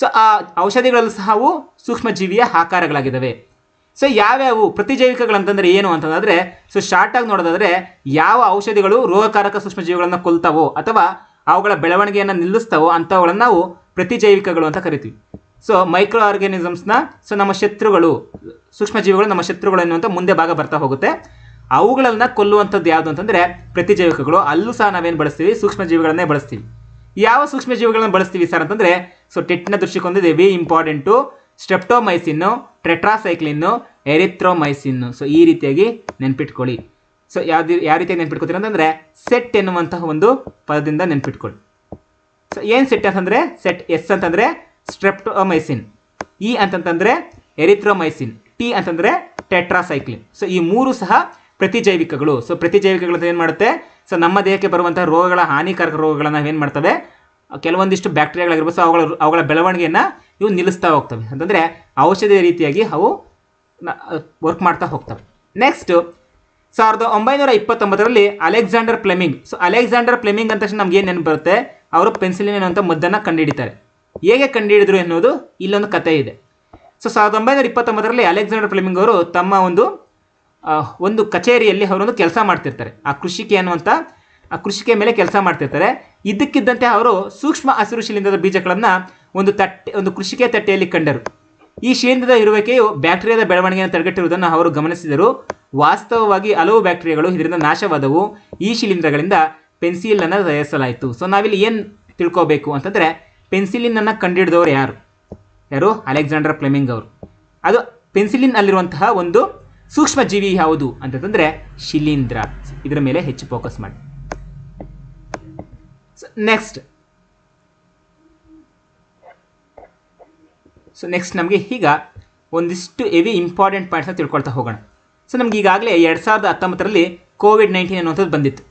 ಸೊ ಆ ಔಷಧಿಗಳಲ್ಲೂ ಸಹ ಅವು ಸೂಕ್ಷ್ಮಜೀವಿಯ ಆಕಾರಗಳಾಗಿದ್ದಾವೆ. ಸೊ ಯಾವ್ಯಾವು ಪ್ರತಿಜೈವಿಕಗಳಂತಂದ್ರೆ ಏನು ಅಂತಂದ್ರೆ ಸೊ ಶಾರ್ಟಾಗಿ ನೋಡೋದಾದ್ರೆ, ಯಾವ ಔಷಧಿಗಳು ರೋಗಕಾರಕ ಸೂಕ್ಷ್ಮಜೀವಿಗಳನ್ನು ಕೊಲ್ತಾವೋ ಅಥವಾ ಅವುಗಳ ಬೆಳವಣಿಗೆಯನ್ನು ನಿಲ್ಲಿಸ್ತಾವೋ ಅಂಥವುಗಳನ್ನು ನಾವು ಪ್ರತಿಜೈವಿಕಗಳು ಅಂತ ಕರಿತೀವಿ. ಸೊ ಮೈಕ್ರೋ ಆರ್ಗ್ಯಾನಿಸಮ್ಸ್ನ ಸೊ ನಮ್ಮ ಶತ್ರುಗಳು, ಸೂಕ್ಷ್ಮಜೀವಿಗಳು ನಮ್ಮ ಶತ್ರುಗಳು ಎನ್ನುವಂಥ ಮುಂದೆ ಭಾಗ ಬರ್ತಾ ಹೋಗುತ್ತೆ. ಅವುಗಳನ್ನ ಕೊಲ್ಲುವಂಥದ್ದು ಯಾವುದು ಅಂತಂದರೆ ಪ್ರತಿಜೈವಿಕಗಳು. ಅಲ್ಲೂ ಸಹ ನಾವೇನು ಬಳಸ್ತೀವಿ? ಸೂಕ್ಷ್ಮಜೀವಿಗಳನ್ನೇ ಬಳಸ್ತೀವಿ. ಯಾವ ಸೂಕ್ಷ್ಮಜೀವಿಗಳನ್ನ ಬಳಸ್ತೀವಿ ಸರ್ ಅಂತಂದರೆ ಸೊ ಟೆಟ್ನ ದೃಷ್ಟಿಕೊಂದಿದೆ V important streptomycin tetracycline erythromycin so ಈ ರೀತಿಯಾಗಿ ನೆನ್ಪಿಟ್ಕೊಳ್ಳಿ. ಸೊ ಯಾವ್ದು, ಯಾವ ರೀತಿಯಾಗಿ ನೆನ್ಪಿಟ್ಕೊತೀರ ಅಂತಂದರೆ, ಸೆಟ್ ಎನ್ನುವಂತಹ ಒಂದು ಪದದಿಂದ ನೆನ್ಪಿಟ್ಕೊಳ್ಳಿ. ಸೊ ಏನು ಸೆಟ್ ಅಂತಂದರೆ, ಸೆಟ್ ಎಸ್ ಅಂತಂದರೆ, ಸ್ಟ್ರೆಪ್ಟೋಮೈಸಿನ್. ಇ ಅಂತಂತಂದರೆ ಎರಿಥ್ರೋಮೈಸಿನ್ ಟಿ ಅಂತಂದರೆ, ಟೆಟ್ರಾಸೈಕ್ಲಿನ್. ಸೊ ಈ ಮೂರು ಸಹ ಪ್ರತಿಜೈವಿಕಗಳು. ಸೊ ಪ್ರತಿಜೈವಿಕಗಳು ಏನು ಮಾಡುತ್ತೆ? ಸೊ ನಮ್ಮ ದೇಹಕ್ಕೆ ಬರುವಂತಹ ರೋಗಗಳ, ಹಾನಿಕಾರಕ ರೋಗಗಳನ್ನು ಏನು ಮಾಡ್ತವೆ? ಕೆಲವೊಂದಿಷ್ಟು ಬ್ಯಾಕ್ಟೀರಿಯಾಗಳಾಗಿರ್ಬೋದು. ಸೊ ಅವುಗಳ ಅವುಗಳ ಬೆಳವಣಿಗೆಯನ್ನು ಇವು ನಿಲ್ಲಿಸ್ತಾ ಹೋಗ್ತವೆ. ಅಂತಂದರೆ ಔಷಧಿಯ ರೀತಿಯಾಗಿ ಅವು ವರ್ಕ್ ಮಾಡ್ತಾ ಹೋಗ್ತವೆ. ನೆಕ್ಸ್ಟ್ ಸಾವಿರದ ಒಂಬೈನೂರ ಇಪ್ಪತ್ತೊಂಬತ್ತರಲ್ಲಿ Alexander Fleming. So Alexander Fleming ಅಂತ ತಕ್ಷಣ ನಮ್ಗೆ ಏನು ನೆನಪು ಬರುತ್ತೆ? ಅವರು ಪೆನ್ಸಿಲಿನ್ ಅಂತ ಮದ್ದನ್ನು ಕಂಡುಹಿಡಿತಾರೆ. ಹೇಗೆ ಕಂಡುಹಿಡಿದ್ರು ಎನ್ನುವುದು ಇಲ್ಲೊಂದು ಕಥೆ ಇದೆ. ಸೊ ಸಾವಿರದ ಒಂಬೈನೂರ ಇಪ್ಪತ್ತೊಂಬತ್ತರಲ್ಲಿ ಅಲೆಕ್ಸಾಂಡರ್ ಫ್ಲೆಮಿಂಗ್ ಅವರು ತಮ್ಮ ಒಂದು ಒಂದು ಕಚೇರಿಯಲ್ಲಿ ಅವರೊಂದು ಕೆಲಸ ಮಾಡ್ತಿರ್ತಾರೆ. ಆ ಕೃಷಿಕೆ ಅನ್ನುವಂಥ, ಆ ಕೃಷಿಕೆ ಮೇಲೆ ಕೆಲಸ ಮಾಡ್ತಿರ್ತಾರೆ. ಇದಕ್ಕಿದ್ದಂತೆ ಅವರು ಸೂಕ್ಷ್ಮ ಹಸಿರು ಶಿಲೀಂಧ್ರದ ಬೀಜಗಳನ್ನು ಒಂದು ತಟ್ಟೆ, ಒಂದು ಕೃಷಿಕೆ ತಟ್ಟೆಯಲ್ಲಿ ಕಂಡರು. ಈ ಶೇಂದ್ರದ ಇರುವಿಕೆಯು ಬ್ಯಾಕ್ಟೀರಿಯಾದ ಬೆಳವಣಿಗೆಯನ್ನು ತಡೆಗಟ್ಟಿರುವುದನ್ನು ಅವರು ಗಮನಿಸಿದರು. ವಾಸ್ತವವಾಗಿ ಹಲವು ಬ್ಯಾಕ್ಟೀರಿಯಾಗಳು ಇದರಿಂದ ನಾಶವಾದವು. ಈ ಶಿಲೀಂಧ್ರಗಳಿಂದ ಪೆನ್ಸಿಲ್ ಅನ್ನು ತಯಾರಿಸಲಾಯಿತು. ಸೊ ನಾವಿಲ್ಲಿ ಏನು ತಿಳ್ಕೋಬೇಕು ಅಂತಂದರೆ ಪೆನ್ಸಿಲಿನ್ ಅನ್ನು ಕಂಡುಹಿಡಿದವರು ಯಾರು? ಯಾರು? ಅಲೆಕ್ಸಾಂಡರ್ ಫ್ಲೆಮಿಂಗ್ ಅವರು. ಅದು ಪೆನ್ಸಿಲಿನ್ ಅಲ್ಲಿರುವಂತಹ ಒಂದು ಸೂಕ್ಷ್ಮ ಜೀವಿ ಯಾವುದು ಅಂತಂದ್ರೆ, ಶಿಲೀಂಧ್ರ. ಇದರ ಮೇಲೆ ಹೆಚ್ಚು ಫೋಕಸ್ ಮಾಡಿ. ನೆಕ್ಸ್ಟ್ ಸೊ ನೆಕ್ಸ್ಟ್ ನಮಗೆ ಈಗ ಒಂದಿಷ್ಟು ಹೆವಿ ಇಂಪಾರ್ಟೆಂಟ್ ಪಾಯಿಂಟ್ಸ್ನ ತಿಳ್ಕೊಳ್ತಾ ಹೋಗೋಣ. ಸೊ ನಮ್ಗೆ ಈಗಾಗಲೇ ಎರಡು ಸಾವಿರದ ಹತ್ತೊಂಬತ್ತರಲ್ಲಿ ಕೋವಿಡ್ ನೈನ್ಟೀನ್ ಅನ್ನುವಂಥದ್ದು ಬಂದಿತ್ತು.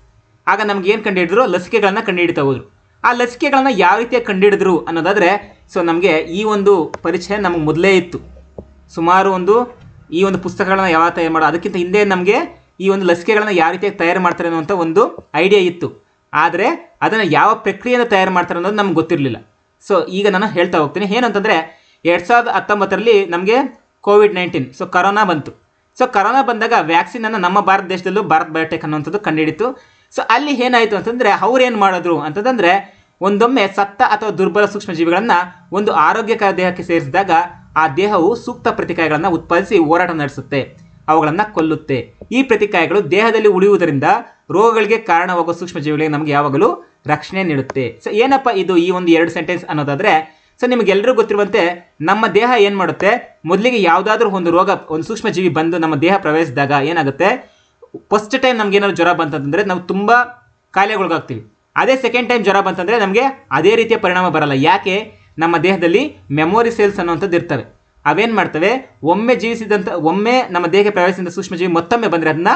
ಆಗ ನಮ್ಗೆ ಏನು ಕಂಡುಹಿಡಿದ್ರು? ಲಸಿಕೆಗಳನ್ನು ಕಂಡುಹಿಡಿತಾ ಹೋದ್ರು. ಆ ಲಸಿಕೆಗಳನ್ನು ಯಾವ ರೀತಿಯಾಗಿ ಕಂಡುಹಿಡಿದ್ರು ಅನ್ನೋದಾದರೆ ಸೊ ನಮಗೆ ಈ ಒಂದು ಪರಿಚಯ ನಮಗೆ ಮೊದಲೇ ಇತ್ತು. ಸುಮಾರು ಒಂದು ಈ ಒಂದು ಪುಸ್ತಕಗಳನ್ನ ಯಾವ ತಯಾರು ಮಾಡೋ ಅದಕ್ಕಿಂತ ಹಿಂದೆ ನಮಗೆ ಈ ಒಂದು ಲಸಿಕೆಗಳನ್ನು ಯಾವ ರೀತಿಯಾಗಿ ತಯಾರು ಮಾಡ್ತಾರೆ ಅನ್ನುವಂಥ ಒಂದು ಐಡಿಯಾ ಇತ್ತು. ಆದರೆ ಅದನ್ನು ಯಾವ ಪ್ರಕ್ರಿಯೆಯಿಂದ ತಯಾರು ಮಾಡ್ತಾರೆ ಅನ್ನೋದು ನಮ್ಗೆ ಗೊತ್ತಿರಲಿಲ್ಲ. ಸೊ ಈಗ ನಾನು ಹೇಳ್ತಾ ಹೋಗ್ತೀನಿ. ಏನಂತಂದರೆ ಎರಡು ಸಾವಿರದ ಹತ್ತೊಂಬತ್ತರಲ್ಲಿ ನಮಗೆ ಕೋವಿಡ್ ನೈನ್ಟೀನ್. ಸೊ ಕರೋನಾ ಬಂತು. ಸೊ ಕರೋನಾ ಬಂದಾಗ ವ್ಯಾಕ್ಸಿನನ್ನು ನಮ್ಮ ಭಾರತ ದೇಶದಲ್ಲೂ ಭಾರತ್ ಬಯೋಟೆಕ್ ಅನ್ನುವಂಥದ್ದು ಕಂಡುಹಿಡಿತು ಸೊ ಅಲ್ಲಿ ಏನಾಯಿತು ಅಂತಂದರೆ ಅವ್ರು ಏನು ಮಾಡಿದ್ರು ಅಂತಂದರೆ ಒಂದೊಮ್ಮೆ ಸತ್ತ ಅಥವಾ ದುರ್ಬಲ ಸೂಕ್ಷ್ಮಜೀವಿಗಳನ್ನು ಒಂದು ಆರೋಗ್ಯಕರ ದೇಹಕ್ಕೆ ಸೇರಿಸಿದಾಗ ಆ ದೇಹವು ಸೂಕ್ತ ಪ್ರತಿಕಾಯಗಳನ್ನು ಉತ್ಪಾದಿಸಿ ಹೋರಾಟ ನಡೆಸುತ್ತೆ. ಅವುಗಳನ್ನು ಕೊಲ್ಲುತ್ತೆ. ಈ ಪ್ರತಿಕಾಯಗಳು ದೇಹದಲ್ಲಿ ಉಳಿಯುವುದರಿಂದ ರೋಗಗಳಿಗೆ ಕಾರಣವಾಗುವ ಸೂಕ್ಷ್ಮಜೀವಿಗಳಿಗೆ ನಮಗೆ ಯಾವಾಗಲೂ ರಕ್ಷಣೆ ನೀಡುತ್ತೆ. ಸೊ ಏನಪ್ಪ ಇದು ಈ ಒಂದು ಎರಡು ಸೆಂಟೆನ್ಸ್ ಅನ್ನೋದಾದರೆ ಸೊ ನಿಮಗೆಲ್ಲರಿಗೂ ಗೊತ್ತಿರುವಂತೆ ನಮ್ಮ ದೇಹ ಏನು ಮಾಡುತ್ತೆ? ಮೊದಲಿಗೆ ಯಾವುದಾದ್ರೂ ಒಂದು ರೋಗ, ಒಂದು ಸೂಕ್ಷ್ಮಜೀವಿ ಬಂದು ನಮ್ಮ ದೇಹ ಪ್ರವೇಶಿಸಿದಾಗ ಏನಾಗುತ್ತೆ? ಫಸ್ಟ್ ಟೈಮ್ ನಮ್ಗೆ ಏನಾದ್ರು ಜ್ವರ ಬಂತಂದ್ರೆ ನಾವು ತುಂಬ ಕಾಯಿಲೆಗೊಳಗಾಗ್ತೀವಿ. ಅದೇ ಸೆಕೆಂಡ್ ಟೈಮ್ ಜ್ವರ ಬಂತಂದರೆ ನಮಗೆ ಅದೇ ರೀತಿಯ ಪರಿಣಾಮ ಬರಲ್ಲ. ಯಾಕೆ? ನಮ್ಮ ದೇಹದಲ್ಲಿ ಮೆಮೊರಿ ಸೆಲ್ಸ್ ಅನ್ನುವಂಥದ್ದು ಇರ್ತವೆ. ಅವೇನು ಮಾಡ್ತವೆ? ಒಮ್ಮೆ ಜೀವಿಸಿದಂಥ, ಒಮ್ಮೆ ನಮ್ಮ ದೇಹಕ್ಕೆ ಪ್ರವೇಶಿಸಿದ ಸೂಕ್ಷ್ಮಜೀವಿ ಮತ್ತೊಮ್ಮೆ ಬಂದರೆ ಅದನ್ನ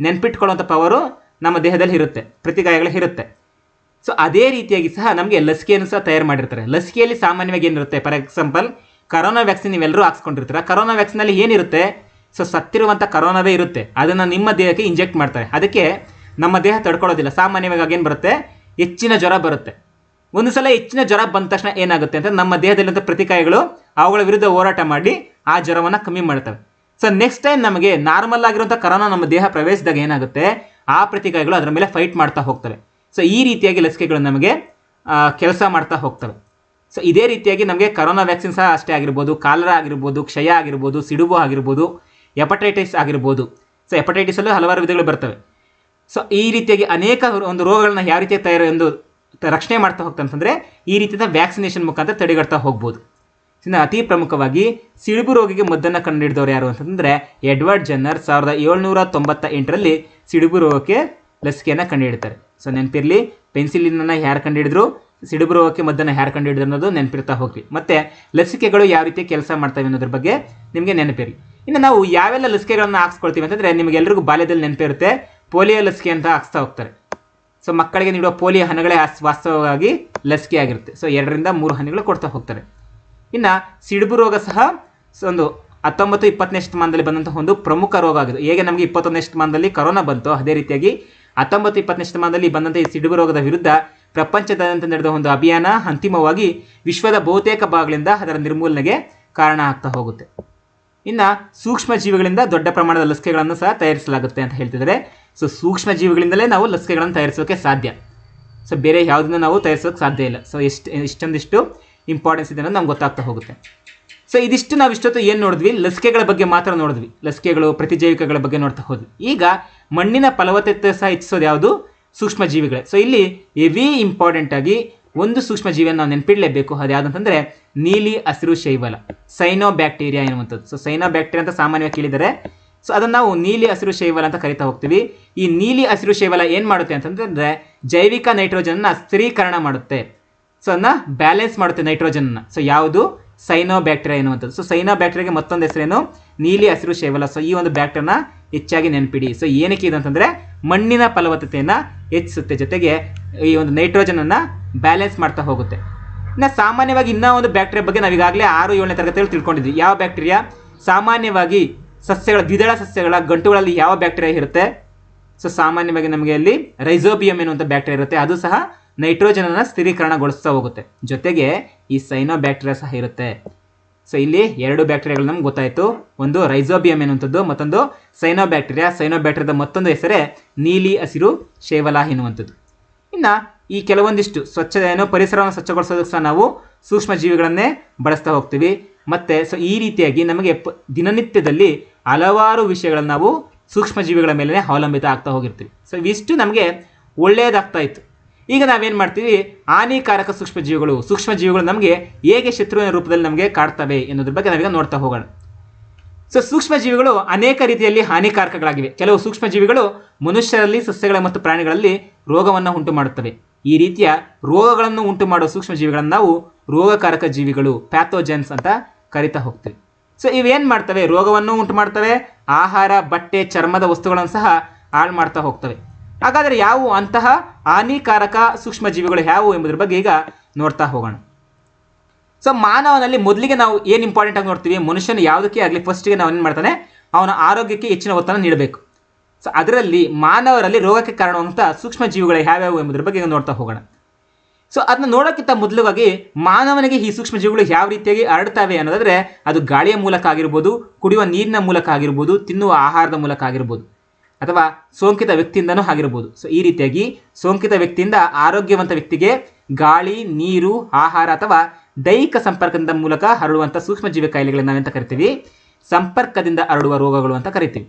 ನೆನ್ಪಿಟ್ಕೊಳ್ಳುವಂಥ ಪವರು ನಮ್ಮ ದೇಹದಲ್ಲಿ ಇರುತ್ತೆ. ಪ್ರತಿಗಾಯಗಳು ಇರುತ್ತೆ. ಸೊ ಅದೇ ರೀತಿಯಾಗಿ ಸಹ ನಮಗೆ ಲಸಿಕೆಯನ್ನು ಸಹ ತಯಾರು ಮಾಡಿರ್ತಾರೆ. ಲಸಿಕೆಯಲ್ಲಿ ಸಾಮಾನ್ಯವಾಗಿ ಏನಿರುತ್ತೆ? ಫಾರ್ ಎಕ್ಸಾಂಪಲ್ ಕರೋನಾ ವ್ಯಾಕ್ಸಿನ್ ನೀವೆಲ್ಲರೂ ಹಾಕ್ಸ್ಕೊಂಡಿರ್ತೀರ? ಕರೋನಾ ವ್ಯಾಕ್ಸಿನಲ್ಲಿ ಏನಿರುತ್ತೆ? ಸೊ ಸತ್ತಿರುವಂಥ ಕರೋನಾವೇ ಇರುತ್ತೆ. ಅದನ್ನು ನಿಮ್ಮ ದೇಹಕ್ಕೆ ಇಂಜೆಕ್ಟ್ ಮಾಡ್ತಾರೆ. ಅದಕ್ಕೆ ನಮ್ಮ ದೇಹ ತಡ್ಕೊಳ್ಳೋದಿಲ್ಲ. ಸಾಮಾನ್ಯವಾಗಿ ಏನು ಬರುತ್ತೆ? ಹೆಚ್ಚಿನ ಜ್ವರ ಬರುತ್ತೆ. ಒಂದು ಸಲ ಹೆಚ್ಚಿನ ಜ್ವರ ಬಂದ ತಕ್ಷಣ ಏನಾಗುತ್ತೆ ಅಂತ ನಮ್ಮ ದೇಹದಲ್ಲಿರುವಂಥ ಪ್ರತಿಕಾಯಗಳು ಅವುಗಳ ವಿರುದ್ಧ ಹೋರಾಟ ಮಾಡಿ ಆ ಜ್ವರವನ್ನು ಕಮ್ಮಿ ಮಾಡ್ತವೆ. ಸೊ ನೆಕ್ಸ್ಟ್ ಟೈಮ್ ನಮಗೆ ನಾರ್ಮಲ್ ಆಗಿರುವಂಥ ಕರೋನಾ ನಮ್ಮ ದೇಹ ಪ್ರವೇಶಿಸಿದಾಗ ಏನಾಗುತ್ತೆ? ಆ ಪ್ರತಿಕಾಯಗಳು ಅದರ ಮೇಲೆ ಫೈಟ್ ಮಾಡ್ತಾ ಹೋಗ್ತವೆ. ಸೊ ಈ ರೀತಿಯಾಗಿ ಲಸಿಕೆಗಳು ನಮಗೆ ಕೆಲಸ ಮಾಡ್ತಾ ಹೋಗ್ತವೆ. ಸೊ ಇದೇ ರೀತಿಯಾಗಿ ನಮಗೆ ಕರೋನಾ ವ್ಯಾಕ್ಸಿನ್ ಸಹ ಅಷ್ಟೇ ಆಗಿರ್ಬೋದು, ಕಾಲರ ಆಗಿರ್ಬೋದು, ಕ್ಷಯ ಆಗಿರ್ಬೋದು, ಸಿಡುಬು ಆಗಿರ್ಬೋದು, ಹೆಪಟೈಟಿಸ್ ಆಗಿರ್ಬೋದು. ಸೊ ಹೆಪಟೈಟಿಸಲ್ಲೂ ಹಲವಾರು ವಿಧಗಳು ಬರ್ತವೆ. ಸೊ ಈ ರೀತಿಯಾಗಿ ಅನೇಕ ಒಂದು ರೋಗಗಳನ್ನ ಯಾವ ರೀತಿ ತಯಾರು ಎಂದು ರಕ್ಷಣೆ ಮಾಡ್ತಾ ಹೋಗ್ತಾ ಅಂತಂದರೆ, ಈ ರೀತಿಯ ವ್ಯಾಕ್ಸಿನೇಷನ್ ಮುಖಾಂತರ ತಡೆಗಟ್ತಾ ಹೋಗ್ಬೋದು. ಇನ್ನು ಅತಿ ಪ್ರಮುಖವಾಗಿ ಸಿಡುಬು ರೋಗಿಗೆ ಮದ್ದನ್ನು ಕಂಡುಹಿಡಿದವರು ಯಾರು ಅಂತಂದರೆ, ಎಡ್ವರ್ಡ್ ಜನ್ನರ್ ಸಾವಿರದ ಏಳ್ನೂರ ತೊಂಬತ್ತ ಎಂಟರಲ್ಲಿ ಸಿಡುಬು ರೋಗಕ್ಕೆ ಲಸಿಕೆಯನ್ನು ಕಂಡುಹಿಡ್ತಾರೆ. ಸೊ ನೆನಪಿರಲಿ, ಪೆನ್ಸಿಲಿನನ್ನು ಯಾರು ಕಂಡುಹಿಡಿದ್ರು ಸಿಡುಬು ರೋಗಕ್ಕೆ ಮದ್ದನ್ನು ಯಾರು ಕಂಡುಹಿಡಿದ್ರು ಅನ್ನೋದು ನೆನಪಿರ್ತಾ ಹೋಗ್ರಿ. ಮತ್ತು, ಲಸಿಕೆಗಳು ಯಾವ ರೀತಿ ಕೆಲಸ ಮಾಡ್ತವೆ ಅನ್ನೋದ್ರ ಬಗ್ಗೆ ನಿಮಗೆ ನೆನಪಿರಲಿ. ಇನ್ನು ನಾವು ಯಾವೆಲ್ಲ ಲಸಿಕೆಗಳನ್ನು ಹಾಕ್ಸ್ಕೊಳ್ತೀವಿ ಅಂತಂದರೆ ನಿಮಗೆಲ್ಲರಿಗೂ ಬಾಲ್ಯದಲ್ಲಿ ನೆನಪಿರುತ್ತೆ, ಪೋಲಿಯೋ ಲಸಿಕೆ ಅಂತ ಹಾಕ್ಸ್ತಾ ಹೋಗ್ತಾರೆ. ಸೊ ಮಕ್ಕಳಿಗೆ ನೀಡುವ ಪೋಲಿಯೋ ಹನಗಳೇ ಆಸ್- ವಾಸ್ತವವಾಗಿ ಲಸಿಕೆ ಆಗಿರುತ್ತೆ. ಸೊ ಎರಡರಿಂದ ಮೂರು ಹನಿಗಳು ಕೊಡ್ತಾ ಹೋಗ್ತಾರೆ. ಇನ್ನು ಸಿಡುಬು ರೋಗ ಸಹ ಒಂದು ಹತ್ತೊಂಬತ್ತು ಇಪ್ಪತ್ತನೇ ಶತಮಾನದಲ್ಲಿ ಬಂದಂತಹ ಒಂದು ಪ್ರಮುಖ ರೋಗ ಆಗಿದೆ. ಹೇಗೆ ನಮಗೆ ಇಪ್ಪತ್ತೊಂದನೇ ಶತಮಾನದಲ್ಲಿ ಕರೋನಾ ಬಂತು, ಅದೇ ರೀತಿಯಾಗಿ ಹತ್ತೊಂಬತ್ತು ಇಪ್ಪತ್ತನೇ ಶತಮಾನದಲ್ಲಿ ಬಂದಂತೆ ಸಿಡುಬು ರೋಗದ ವಿರುದ್ಧ ಪ್ರಪಂಚದಾದ್ಯಂತ ನಡೆದ ಒಂದು ಅಭಿಯಾನ ಅಂತಿಮವಾಗಿ ವಿಶ್ವದ ಬಹುತೇಕ ಭಾಗಗಳಿಂದ ಅದರ ನಿರ್ಮೂಲನೆಗೆ ಕಾರಣ ಆಗ್ತಾ ಹೋಗುತ್ತೆ. ಇನ್ನು ಸೂಕ್ಷ್ಮ ಜೀವಿಗಳಿಂದ ದೊಡ್ಡ ಪ್ರಮಾಣದ ಲಸಿಕೆಗಳನ್ನು ಸಹ ತಯಾರಿಸಲಾಗುತ್ತೆ ಅಂತ ಹೇಳ್ತಿದ್ದಾರೆ. ಸೊ ಸೂಕ್ಷ್ಮ ಜೀವಿಗಳಿಂದಲೇ ನಾವು ಲಸಿಕೆಗಳನ್ನು ತಯಾರಿಸೋಕೆ ಸಾಧ್ಯ. ಸೊ ಬೇರೆ ಯಾವುದನ್ನು ನಾವು ತಯಾರಿಸೋಕೆ ಸಾಧ್ಯ ಇಲ್ಲ. ಸೊ ಎಷ್ಟು ಇಷ್ಟೊಂದಿಷ್ಟು ಇಂಪಾರ್ಟೆನ್ಸ್ ಇದೆ ಅನ್ನೋದು ನಮ್ಗೆ ಗೊತ್ತಾಗ್ತಾ ಹೋಗುತ್ತೆ. ಸೊ ಇದಿಷ್ಟು ನಾವು ಇಷ್ಟೊತ್ತು ಏನು ನೋಡಿದ್ವಿ? ಲಸಿಕೆಗಳ ಬಗ್ಗೆ ಮಾತ್ರ ನೋಡಿದ್ವಿ. ಲಸಿಕೆಗಳು, ಪ್ರತಿಜೈವಿಕಗಳ ಬಗ್ಗೆ ನೋಡ್ತಾ ಹೋದ್ವಿ. ಈಗ ಮಣ್ಣಿನ ಫಲವತ್ತತೆ ಸಹ ಹೆಚ್ಚಿಸೋದು ಯಾವುದು? ಸೂಕ್ಷ್ಮ ಜೀವಿಗಳೇ ಸೊ ಇಲ್ಲಿ ಎವಿ ಇಂಪಾರ್ಟೆಂಟ್ ಆಗಿ ಒಂದು ಸೂಕ್ಷ್ಮ ಜೀವಿಯನ್ನು ನಾವು ನೆನಪಿಡಲೇಬೇಕು. ಅದು ಯಾವುದಂತಂದರೆ ನೀಲಿ, ಹಸಿರು, ಶೈವಲ. ಸೈನೋ ಬ್ಯಾಕ್ಟೀರಿಯಾ ಎನ್ನುವಂಥದ್ದು. ಸೊ ಸೈನೋ ಬ್ಯಾಕ್ಟೀರಿಯಾ ಅಂತ ಸಾಮಾನ್ಯವಾಗಿ ಕೇಳಿದರೆ ಸೊ ಅದನ್ನು ನಾವು ನೀಲಿ, ಹಸಿರು, ಶೈವಲ ಅಂತ ಕರಿತಾ ಹೋಗ್ತೀವಿ. ಈ ನೀಲಿ, ಹಸಿರು, ಶೈವಲ ಏನು ಮಾಡುತ್ತೆ ಅಂತಂದ್ರೆ, ಜೈವಿಕ ನೈಟ್ರೋಜನ್ನ ಸ್ಥಿರೀಕರಣ ಮಾಡುತ್ತೆ. ಸೊ ಅದನ್ನ ಬ್ಯಾಲೆನ್ಸ್ ಮಾಡುತ್ತೆ ನೈಟ್ರೋಜನ್ನ. ಸೊ ಯಾವುದು? ಸೈನೋ ಬ್ಯಾಕ್ಟೀರಿಯಾ ಎನ್ನುವಂಥದ್ದು. ಸೊ ಸೈನೋ ಬ್ಯಾಕ್ಟೀರಿಯಾಗೆ ಮತ್ತೊಂದು ಹೆಸರೇನು? ನೀಲಿ ಹಸಿರು ಶೈವಲ. ಸೊ ಈ ಒಂದು ಬ್ಯಾಕ್ಟೀರಿಯಾನ ಹೆಚ್ಚಾಗಿ ನೆನಪಿಡಿ. ಸೊ ಏನಕ್ಕೆ ಇದು ಅಂತಂದರೆ ಮಣ್ಣಿನ ಫಲವತ್ತತೆಯನ್ನು ಹೆಚ್ಚಿಸುತ್ತೆ. ಜೊತೆಗೆ ಈ ಒಂದು ನೈಟ್ರೋಜನನ್ನು ಬ್ಯಾಲೆನ್ಸ್ ಮಾಡ್ತಾ ಹೋಗುತ್ತೆ. ಇನ್ನು ಸಾಮಾನ್ಯವಾಗಿ ಇನ್ನೂ ಒಂದು ಬ್ಯಾಕ್ಟೀರಿಯಾ ಬಗ್ಗೆ ನಾವು ಈಗಾಗಲೇ ಆರು, ಏಳನೇ ತರಗತಿಯಲ್ಲಿ ತಿಳ್ಕೊಂಡಿದ್ವಿ. ಯಾವ ಬ್ಯಾಕ್ಟೀರಿಯಾ ಸಾಮಾನ್ಯವಾಗಿ ಸಸ್ಯಗಳ, ದ್ವಿದಳ ಸಸ್ಯಗಳ ಗಂಟುಗಳಲ್ಲಿ ಯಾವ ಬ್ಯಾಕ್ಟೀರಿಯಾ ಇರುತ್ತೆ? ಸೊ ಸಾಮಾನ್ಯವಾಗಿ ನಮಗೆ ಅಲ್ಲಿ ರೈಸೋಬಿಯಂ ಎನ್ನುವಂಥ ಬ್ಯಾಕ್ಟೀರಿಯಾ ಇರುತ್ತೆ. ಅದು ಸಹ ನೈಟ್ರೋಜನನ್ನು ಸ್ಥಿರೀಕರಣಗೊಳಿಸ್ತಾ ಹೋಗುತ್ತೆ. ಜೊತೆಗೆ ಈ ಸೈನೋ ಬ್ಯಾಕ್ಟೀರಿಯಾ ಸಹ ಇರುತ್ತೆ. ಸೊ ಇಲ್ಲಿ ಎರಡು ಬ್ಯಾಕ್ಟೀರಿಯಾಗಳು ನಮ್ಗೆ ಗೊತ್ತಾಯಿತು. ಒಂದು ರೈಸೋಬಿಯಂ ಎನ್ನುವಂಥದ್ದು, ಮತ್ತೊಂದು ಸೈನೋ ಬ್ಯಾಕ್ಟೀರಿಯಾ ಸೈನೋ ಬ್ಯಾಕ್ಟೀರಿಯಾದ ಮತ್ತೊಂದು ಹೆಸರೇ ನೀಲಿ ಹಸಿರು ಶೇವಲ ಎನ್ನುವಂಥದ್ದು. ಇನ್ನು ಈ ಕೆಲವೊಂದಿಷ್ಟು ಸ್ವಚ್ಛ ಏನು ಪರಿಸರವನ್ನು ಸ್ವಚ್ಛಗೊಳಿಸೋದಕ್ಕೆ ಸಹ ನಾವು ಸೂಕ್ಷ್ಮ ಜೀವಿಗಳನ್ನೇ ಬಳಸ್ತಾ ಹೋಗ್ತೀವಿ. ಮತ್ತು ಸೊ ಈ ರೀತಿಯಾಗಿ ನಮಗೆ ದಿನನಿತ್ಯದಲ್ಲಿ ಹಲವಾರು ವಿಷಯಗಳನ್ನು ನಾವು ಸೂಕ್ಷ್ಮ ಜೀವಿಗಳ ಮೇಲೆ ಅವಲಂಬಿತ ಆಗ್ತಾ ಹೋಗಿರ್ತೀವಿ. ಸೊ ಇವಿಷ್ಟು ನಮಗೆ ಒಳ್ಳೆಯದಾಗ್ತಾ ಇತ್ತು. ಈಗ ನಾವೇನು ಮಾಡ್ತೀವಿ? ಹಾನಿಕಾರಕ ಸೂಕ್ಷ್ಮ ಜೀವಿಗಳು ಸೂಕ್ಷ್ಮ ಜೀವಿಗಳು ನಮಗೆ ಹೇಗೆ ಶತ್ರುವಿನ ರೂಪದಲ್ಲಿ ನಮಗೆ ಕಾಡ್ತವೆ ಎನ್ನುವುದ್ರ ಬಗ್ಗೆ ನಾವೀಗ ನೋಡ್ತಾ ಹೋಗೋಣ. ಸೊ ಸೂಕ್ಷ್ಮ ಜೀವಿಗಳು ಅನೇಕ ರೀತಿಯಲ್ಲಿ ಹಾನಿಕಾರಕಗಳಾಗಿವೆ. ಕೆಲವು ಸೂಕ್ಷ್ಮ ಜೀವಿಗಳು ಮನುಷ್ಯರಲ್ಲಿ, ಸಸ್ಯಗಳ ಮತ್ತು ಪ್ರಾಣಿಗಳಲ್ಲಿ ರೋಗವನ್ನು ಉಂಟು ಮಾಡುತ್ತವೆ. ಈ ರೀತಿಯ ರೋಗಗಳನ್ನು ಉಂಟು ಮಾಡುವ ಸೂಕ್ಷ್ಮ ಜೀವಿಗಳನ್ನು ನಾವು ರೋಗಕಾರಕ ಜೀವಿಗಳು, ಪ್ಯಾಥೋಜೆನ್ಸ್ ಅಂತ ಕರಿತಾ ಹೋಗ್ತೀವಿ. ಸೊ ಇವೇನು ಮಾಡ್ತವೆ? ರೋಗವನ್ನು ಉಂಟು ಮಾಡ್ತವೆ ಆಹಾರ, ಬಟ್ಟೆ, ಚರ್ಮದ ವಸ್ತುಗಳನ್ನು ಸಹ ಹಾಳು ಮಾಡ್ತಾ ಹೋಗ್ತವೆ. ಹಾಗಾದರೆ ಯಾವುವು ಅಂತಹ ಹಾನಿಕಾರಕ ಸೂಕ್ಷ್ಮ ಜೀವಿಗಳು ಯಾವುವು ಎಂಬುದರ ಬಗ್ಗೆ ಈಗ ನೋಡ್ತಾ ಹೋಗೋಣ. ಸೊ ಮಾನವನಲ್ಲಿ ಮೊದಲಿಗೆ ನಾವು ಏನು ಇಂಪಾರ್ಟೆಂಟ್ ಆಗಿ ನೋಡ್ತೀವಿ? ಮನುಷ್ಯನ ಯಾವುದಕ್ಕೆ ಆಗಲಿ ಫಸ್ಟಿಗೆ ನಾವು ಏನು ಮಾಡ್ತಾನೆ? ಅವನ ಆರೋಗ್ಯಕ್ಕೆ ಹೆಚ್ಚಿನ ಒತ್ತನ್ನು ನೀಡಬೇಕು. ಸೊ ಅದರಲ್ಲಿ ಮಾನವರಲ್ಲಿ ರೋಗಕ್ಕೆ ಕಾರಣವಾದಂಥ ಸೂಕ್ಷ್ಮ ಜೀವಿಗಳು ಯಾವ್ಯಾವು ಎಂಬುದರ ಬಗ್ಗೆ ನೋಡ್ತಾ ಹೋಗೋಣ. ಸೊ ಅದನ್ನ ನೋಡೋಕ್ಕಿಂತ ಮೊದಲುವಾಗಿ ಮಾನವನಿಗೆ ಈ ಸೂಕ್ಷ್ಮ ಜೀವಿಗಳು ಯಾವ ರೀತಿಯಾಗಿ ಹರಡ್ತವೆ ಅನ್ನೋದಾದ್ರೆ ಅದು ಗಾಳಿಯ ಮೂಲಕ ಆಗಿರ್ಬೋದು, ಕುಡಿಯುವ ನೀರಿನ ಮೂಲಕ ಆಗಿರ್ಬೋದು, ತಿನ್ನುವ ಆಹಾರದ ಮೂಲಕ ಆಗಿರ್ಬೋದು. ಅಥವಾ ಸೋಂಕಿತ ವ್ಯಕ್ತಿಯಿಂದನೂ ಆಗಿರ್ಬೋದು. ಸೊ ಈ ರೀತಿಯಾಗಿ ಸೋಂಕಿತ ವ್ಯಕ್ತಿಯಿಂದ ಆರೋಗ್ಯವಂತ ವ್ಯಕ್ತಿಗೆ ಗಾಳಿ, ನೀರು, ಆಹಾರ ಅಥವಾ ದೈಹಿಕ ಸಂಪರ್ಕದ ಮೂಲಕ ಹರಡುವಂಥ ಸೂಕ್ಷ್ಮಜೀವಿ ಕಾಯಿಲೆಗಳನ್ನು ನಾವೆಂತ ಕರಿತೀವಿ? ಸಂಪರ್ಕದಿಂದ ಹರಡುವ ರೋಗಗಳು ಅಂತ ಕರಿತೀವಿ.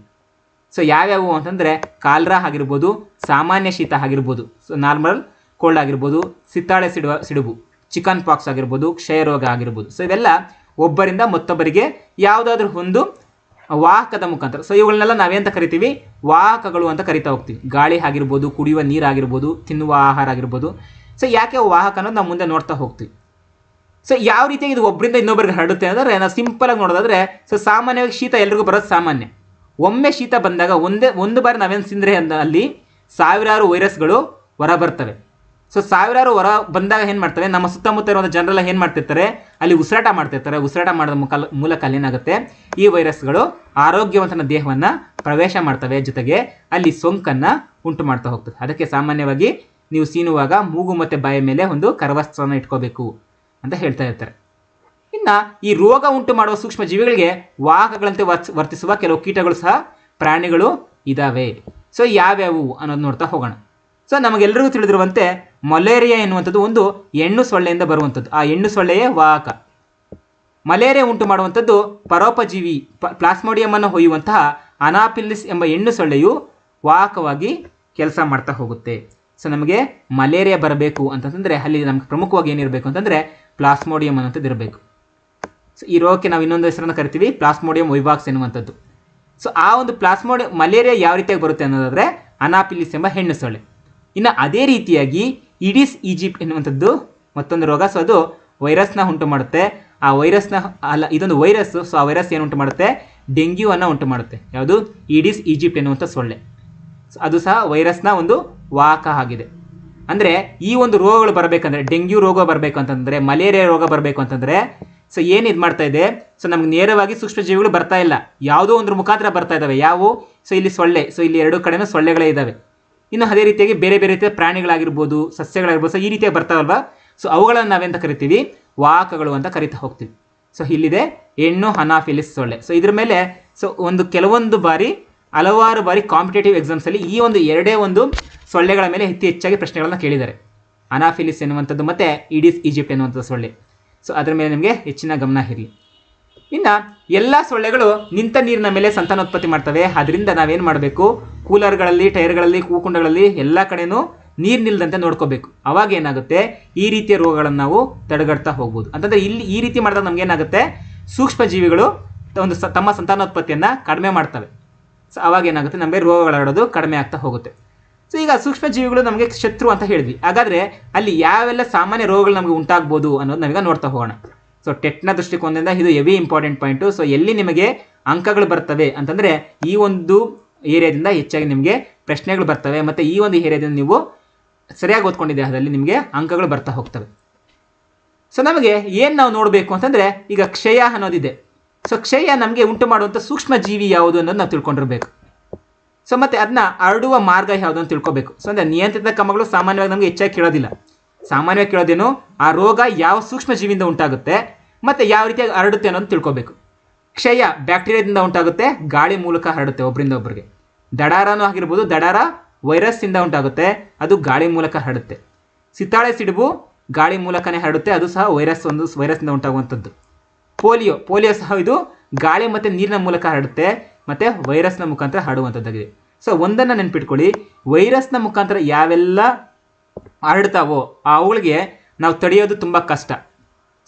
ಸೊ ಯಾವ್ಯಾವು ಅಂತಂದರೆ ಕಾಲ್ರಾ ಆಗಿರ್ಬೋದು, ಸಾಮಾನ್ಯ ಶೀತ ಆಗಿರ್ಬೋದು ಸೊ ನಾರ್ಮಲ್ ಕೋಲ್ಡ್ ಆಗಿರ್ಬೋದು ಸಿತ್ತಾಳೆ ಸಿಡುವ, ಸಿಡುಬು ಚಿಕನ್ ಪಾಕ್ಸ್ ಆಗಿರ್ಬೋದು ಕ್ಷಯರೋಗ ಆಗಿರ್ಬೋದು. ಸೊ ಇವೆಲ್ಲ ಒಬ್ಬರಿಂದ ಮತ್ತೊಬ್ಬರಿಗೆ ಯಾವುದಾದ್ರೂ ಒಂದು ವಾಹಕದ ಮುಖಾಂತರ. ಸೊ ಇವುಗಳನ್ನೆಲ್ಲ ನಾವೇಂತ ಕರಿತೀವಿ? ವಾಹಕಗಳು ಅಂತ ಕರಿತಾ ಹೋಗ್ತೀವಿ. ಗಾಳಿ ಆಗಿರ್ಬೋದು, ಕುಡಿಯುವ ನೀರು ಆಗಿರ್ಬೋದು, ತಿನ್ನುವ ಆಹಾರ ಆಗಿರ್ಬೋದು. ಸೊ ಯಾಕೆ ವಾಹಕ ಅನ್ನೋದು ನಾವು ಮುಂದೆ ನೋಡ್ತಾ ಹೋಗ್ತೀವಿ? ಸೊ ಯಾವ ರೀತಿಯಾಗಿ ಇದು ಒಬ್ಬರಿಂದ ಇನ್ನೊಬ್ಬರಿಗೆ ಹರಡುತ್ತೆ ಅಂದರೆ ನಾವು ಸಿಂಪಲ್ ಆಗಿ ನೋಡೋದಾದ್ರೆ ಸೊ ಸಾಮಾನ್ಯವಾಗಿ ಶೀತ ಎಲ್ರಿಗೂ ಬರೋದು ಸಾಮಾನ್ಯ. ಒಮ್ಮೆ ಶೀತ ಬಂದಾಗ ಒಂದೇ, ಒಂದು ಬಾರಿ ನಾವೇನು ತಿಂದರೆ ಅಲ್ಲಿ ಸಾವಿರಾರು ವೈರಸ್ಗಳು ಹೊರ ಬರ್ತವೆ ಸೊ ಸಾವಿರಾರು ಹೊರ ಬಂದಾಗ ಏನು ಮಾಡ್ತವೆ? ನಮ್ಮ ಸುತ್ತಮುತ್ತ ಇರುವಂಥ ಜನರೆಲ್ಲ ಏನು ಮಾಡ್ತಿರ್ತಾರೆ? ಅಲ್ಲಿ ಉಸಿರಾಟ ಮಾಡ್ತಿರ್ತಾರೆ. ಉಸಿರಾಟ ಮಾಡೋದ ಮುಖ ಮೂಲಕ ಅಲ್ಲೇನಾಗುತ್ತೆ ಈ ವೈರಸ್ಗಳು ಆರೋಗ್ಯವಂತನ ದೇಹವನ್ನು ಪ್ರವೇಶ ಮಾಡ್ತವೆ. ಜೊತೆಗೆ ಅಲ್ಲಿ ಸೋಂಕನ್ನು ಉಂಟು ಮಾಡ್ತಾ ಹೋಗ್ತದೆ. ಅದಕ್ಕೆ ಸಾಮಾನ್ಯವಾಗಿ ನೀವು ಸೀನುವಾಗ ಮೂಗು ಮತ್ತು ಬಾಯ ಮೇಲೆ ಒಂದು ಕರವಸ್ತ್ರವನ್ನು ಇಟ್ಕೋಬೇಕು ಅಂತ ಹೇಳ್ತಾ ಇರ್ತಾರೆ. ಇನ್ನು ಈ ರೋಗ ಉಂಟು ಮಾಡುವ ಸೂಕ್ಷ್ಮ ಜೀವಿಗಳಿಗೆ ವಾಹಕಗಳಂತೆ ವರ್ತಿಸುವ ಕೆಲವು ಕೀಟಗಳು ಸಹ ಪ್ರಾಣಿಗಳು ಇದ್ದಾವೆ ಸೊ ಯಾವ್ಯಾವು ಅನ್ನೋದು ನೋಡ್ತಾ ಹೋಗೋಣ. ಸೊ ನಮಗೆಲ್ಲರಿಗೂ ತಿಳಿದಿರುವಂತೆ ಮಲೇರಿಯಾ ಎನ್ನುವಂಥದ್ದು ಒಂದು ಹೆಣ್ಣು ಸೊಳ್ಳೆಯಿಂದ ಬರುವಂಥದ್ದು. ಆ ಹೆಣ್ಣು ಸೊಳ್ಳೆಯೇ ವಾಹಕ. ಮಲೇರಿಯಾ ಉಂಟು ಮಾಡುವಂಥದ್ದು ಪರೋಪಜೀವಿ, ಪ ಪ್ಲಾಸ್ಮೋಡಿಯಮನ್ನು ಹೊಯ್ಯುವಂತಹ ಅನಾಪಿಲ್ಲಿಸ್ ಎಂಬ ಹೆಣ್ಣು ಸೊಳ್ಳೆಯು ವಾಹಕವಾಗಿ ಕೆಲಸ ಮಾಡ್ತಾ ಹೋಗುತ್ತೆ. ಸೊ ನಮಗೆ ಮಲೇರಿಯಾ ಬರಬೇಕು ಅಂತಂದರೆ ಅಲ್ಲಿ ನಮಗೆ ಪ್ರಮುಖವಾಗಿ ಏನಿರಬೇಕು ಅಂತಂದರೆ ಪ್ಲಾಸ್ಮೋಡಿಯಂ ಅನ್ನೋದು ಇರಬೇಕು. ಸೊ ಈ ರೋಗಕ್ಕೆ ನಾವು ಇನ್ನೊಂದು ಹೆಸರನ್ನು ಕರಿತೀವಿ, ಪ್ಲಾಸ್ಮೋಡಿಯಂ ವೈವಾಕ್ಸ್ ಎನ್ನುವಂಥದ್ದು. ಸೊ ಆ ಒಂದು ಪ್ಲಾಸ್ಮೋಡಿಯಂ ಮಲೇರಿಯಾ ಯಾವ ರೀತಿಯಾಗಿ ಬರುತ್ತೆ ಅನ್ನೋದಾದರೆ ಅನಾಪಿಲಿಸ್ ಎಂಬ ಹೆಣ್ಣು ಸೊಳ್ಳೆ. ಇನ್ನು ಅದೇ ರೀತಿಯಾಗಿ ಇಡಿಸ್ ಈಜಿಪ್ಟ್ ಎನ್ನುವಂಥದ್ದು ಮತ್ತೊಂದು ರೋಗ. ಸೊ ಅದು ವೈರಸ್ನ ಉಂಟು ಮಾಡುತ್ತೆ ಆ ವೈರಸ್ನ ಅಲ್ಲ, ಇದೊಂದು ವೈರಸ್. ಸೊ ಆ ವೈರಸ್ ಏನು ಉಂಟು ಮಾಡುತ್ತೆ ಡೆಂಗ್ಯೂವನ್ನು ಉಂಟು ಮಾಡುತ್ತೆ ಯಾವುದು? ಇಡೀಸ್ ಈಜಿಪ್ಟ್ ಎನ್ನುವಂಥ ಸೊಳ್ಳೆ. ಅದು ಸಹ ವೈರಸ್ನ ಒಂದು ವಾಹಕ ಆಗಿದೆ. ಅಂದರೆ, ಈ ಒಂದು ರೋಗಗಳು ಬರಬೇಕಂದ್ರೆ, ಡೆಂಗ್ಯೂ ರೋಗ ಬರಬೇಕು ಅಂತಂದರೆ, ಮಲೇರಿಯಾ ರೋಗ ಬರಬೇಕು ಅಂತಂದರೆ ಸೊ ಏನು ಇದು ಮಾಡ್ತಾ ಇದೆ? ಸೊ ನಮ್ಗೆ ನೇರವಾಗಿ ಸೂಕ್ಷ್ಮಜೀವಿಗಳು ಬರ್ತಾ ಇಲ್ಲ. ಯಾವುದೋ ಒಂದು ಮುಖಾಂತರ ಬರ್ತಾ ಇದ್ದಾವೆ ಯಾವುವು ಸೊ ಇಲ್ಲಿ ಸೊಳ್ಳೆ. ಸೊ ಇಲ್ಲಿ ಎರಡು ಕಡೆನೂ ಸೊಳ್ಳೆಗಳೇ ಇದ್ದಾವೆ ಇನ್ನು ಅದೇ ರೀತಿಯಾಗಿ ಬೇರೆ ಬೇರೆ ರೀತಿಯ ಪ್ರಾಣಿಗಳಾಗಿರ್ಬೋದು, ಸಸ್ಯಗಳಾಗಿರ್ಬೋದು ಸೊ ಈ ರೀತಿಯಾಗಿ ಬರ್ತಾವಲ್ವ? ಸೊ ಅವುಗಳನ್ನು ನಾವೆಂತ ಕರಿತೀವಿ? ವಾಹಕಗಳು ಅಂತ ಕರಿತಾ ಹೋಗ್ತೀವಿ. ಸೊ ಇಲ್ಲಿದೆ ಹೆಣ್ಣು ಹನಾಫಿಲಿಸ್ ಸೊಳ್ಳೆ. ಸೊ ಇದ್ರ ಮೇಲೆ ಸೊ ಒಂದು ಕೆಲವೊಂದು ಬಾರಿ, ಹಲವಾರು ಬಾರಿ ಕಾಂಪಿಟೇಟಿವ್ ಎಕ್ಸಾಮ್ಸಲ್ಲಿ ಈ ಒಂದು ಎರಡೇ ಒಂದು ಸೊಳ್ಳೆಗಳ ಮೇಲೆ ಅತಿ ಹೆಚ್ಚಾಗಿ ಪ್ರಶ್ನೆಗಳನ್ನು ಕೇಳಿದ್ದಾರೆ. ಅನಾಫಿಲಿಸ್ ಎನ್ನುವಂಥದ್ದು ಮತ್ತು ಇಡೀಸ್ ಈಜಿಪ್ಟ್ ಎನ್ನುವಂಥದ್ದು ಸೊಳ್ಳೆ. ಸೊ ಅದರ ಮೇಲೆ ನಿಮಗೆ ಹೆಚ್ಚಿನ ಗಮನ ಇರಲಿ. ಇನ್ನು ಎಲ್ಲ ಸೊಳ್ಳೆಗಳು ನಿಂತ ನೀರಿನ ಮೇಲೆ ಸಂತಾನೋತ್ಪತ್ತಿ ಮಾಡ್ತವೆ. ಅದರಿಂದ ನಾವೇನು ಮಾಡಬೇಕು? ಕೂಲರ್ಗಳಲ್ಲಿ, ಟೈರ್ಗಳಲ್ಲಿ ಕೂಕುಂಡಗಳಲ್ಲಿ ಎಲ್ಲ ಕಡೆನೂ ನೀರು ನಿಲ್ಲದಂತೆ ನೋಡ್ಕೋಬೇಕು. ಅವಾಗ ಏನಾಗುತ್ತೆ? ಈ ರೀತಿಯ ರೋಗಗಳನ್ನು ನಾವು ತಡೆಗಟ್ತಾ ಹೋಗ್ಬೋದು. ಅಂತಂದರೆ ಇಲ್ಲಿ ಈ ರೀತಿ ಮಾಡಿದಾಗ ನಮ್ಗೆ ಏನಾಗುತ್ತೆ? ಸೂಕ್ಷ್ಮ ಜೀವಿಗಳು ಒಂದು ಸ ತಮ್ಮ ಸಂತಾನೋತ್ಪತ್ತಿಯನ್ನು ಕಡಿಮೆ ಮಾಡ್ತವೆ. ಸೊ ಅವಾಗ ಏನಾಗುತ್ತೆ? ನಮಗೆ ಹರಡೋದು ಕಡಿಮೆ ಆಗ್ತಾ ಹೋಗುತ್ತೆ. ಸೊ ಈಗ ಸೂಕ್ಷ್ಮ ಜೀವಿಗಳು ನಮಗೆ ಶತ್ರು ಅಂತ ಹೇಳಿದ್ವಿ. ಹಾಗಾದರೆ ಅಲ್ಲಿ ಯಾವೆಲ್ಲ ಸಾಮಾನ್ಯ ರೋಗಗಳು ನಮಗೆ ಉಂಟಾಗ್ಬೋದು ಅನ್ನೋದು ನಮಗೆ ನೋಡ್ತಾ ಹೋಗೋಣ. ಸೊ ಟೆಟ್ನ ದೃಷ್ಟಿಕೋನದಿಂದ ಇದು ಹೆವಿ ಇಂಪಾರ್ಟೆಂಟ್ ಪಾಯಿಂಟು. ಸೊ ಎಲ್ಲಿ ನಿಮಗೆ ಅಂಕಗಳು ಬರ್ತವೆ ಅಂತಂದರೆ ಈ ಒಂದು ಏರಿಯಾದಿಂದ ಹೆಚ್ಚಾಗಿ ನಿಮಗೆ ಪ್ರಶ್ನೆಗಳು ಬರ್ತವೆ. ಮತ್ತು ಈ ಒಂದು ಏರಿಯಾದಿಂದ ನೀವು ಸರಿಯಾಗಿ ಓದ್ಕೊಂಡಿದ್ದೆ ಅದರಲ್ಲಿ ನಿಮಗೆ ಅಂಕಗಳು ಬರ್ತಾ ಹೋಗ್ತವೆ. ಸೊ ನಮಗೆ ಏನು ನಾವು ನೋಡಬೇಕು ಅಂತಂದರೆ ಈಗ ಕ್ಷಯ ಅನ್ನೋದಿದೆ. ಸೊ ಕ್ಷಯ ನಮಗೆ ಉಂಟು ಮಾಡುವಂಥ ಸೂಕ್ಷ್ಮ ಜೀವಿ ಯಾವುದು ಅನ್ನೋದು ನಾವು ತಿಳ್ಕೊಂಡಿರ್ಬೇಕು. ಸೊ ಮತ್ತು ಅದನ್ನ ಹರಡುವ ಮಾರ್ಗ ಯಾವುದು ಅಂತ ತಿಳ್ಕೊಬೇಕು. ಸೊ ಅಂದರೆ ನಿಯಂತ್ರಿತ ಕ್ರಮಗಳು ಸಾಮಾನ್ಯವಾಗಿ ನಮಗೆ ಹೆಚ್ಚಾಗಿ ಕೇಳೋದಿಲ್ಲ. ಸಾಮಾನ್ಯವಾಗಿ ಕೇಳೋದೇನು, ಆ ರೋಗ ಯಾವ ಸೂಕ್ಷ್ಮ ಜೀವಿಯಿಂದ ಉಂಟಾಗುತ್ತೆ, ಮತ್ತು ಯಾವ ರೀತಿಯಾಗಿ ಹರಡುತ್ತೆ ಅನ್ನೋದು ತಿಳ್ಕೊಬೇಕು. ಕ್ಷಯ ಬ್ಯಾಕ್ಟೀರಿಯಾದಿಂದ ಉಂಟಾಗುತ್ತೆ, ಗಾಳಿ ಮೂಲಕ ಹರಡುತ್ತೆ ಒಬ್ಬರಿಂದ ಒಬ್ಬರಿಗೆ ದಡಾರನೂ ಆಗಿರ್ಬೋದು, ದಡಾರ ವೈರಸ್ ಇಂದ ಉಂಟಾಗುತ್ತೆ, ಅದು ಗಾಳಿ ಮೂಲಕ ಹರಡುತ್ತೆ. ಸಿತಾಳೆ ಸಿಡುಬು ಗಾಳಿ ಮೂಲಕನೇ ಹರಡುತ್ತೆ, ಅದು ಸಹ ವೈರಸ್ ಒಂದು ವೈರಸ್ನಿಂದ ಉಂಟಾಗುವಂಥದ್ದು. ಪೋಲಿಯೋ ಪೋಲಿಯೋ ಸಹ ಇದು ಗಾಳಿ ಮತ್ತು ನೀರಿನ ಮೂಲಕ ಹರಡುತ್ತೆ, ಮತ್ತು ವೈರಸ್ನ ಮುಖಾಂತರ ಹರಡುವಂಥದ್ದಾಗಿದೆ. ಸೊ ಒಂದನ್ನು ನೆನ್ಪಿಟ್ಕೊಳ್ಳಿ ವೈರಸ್ನ ಮುಖಾಂತರ ಯಾವೆಲ್ಲ ಹರಡ್ತಾವೋ, ಅವುಗಳಿಗೆ ನಾವು ತಡೆಯೋದು ತುಂಬ ಕಷ್ಟ.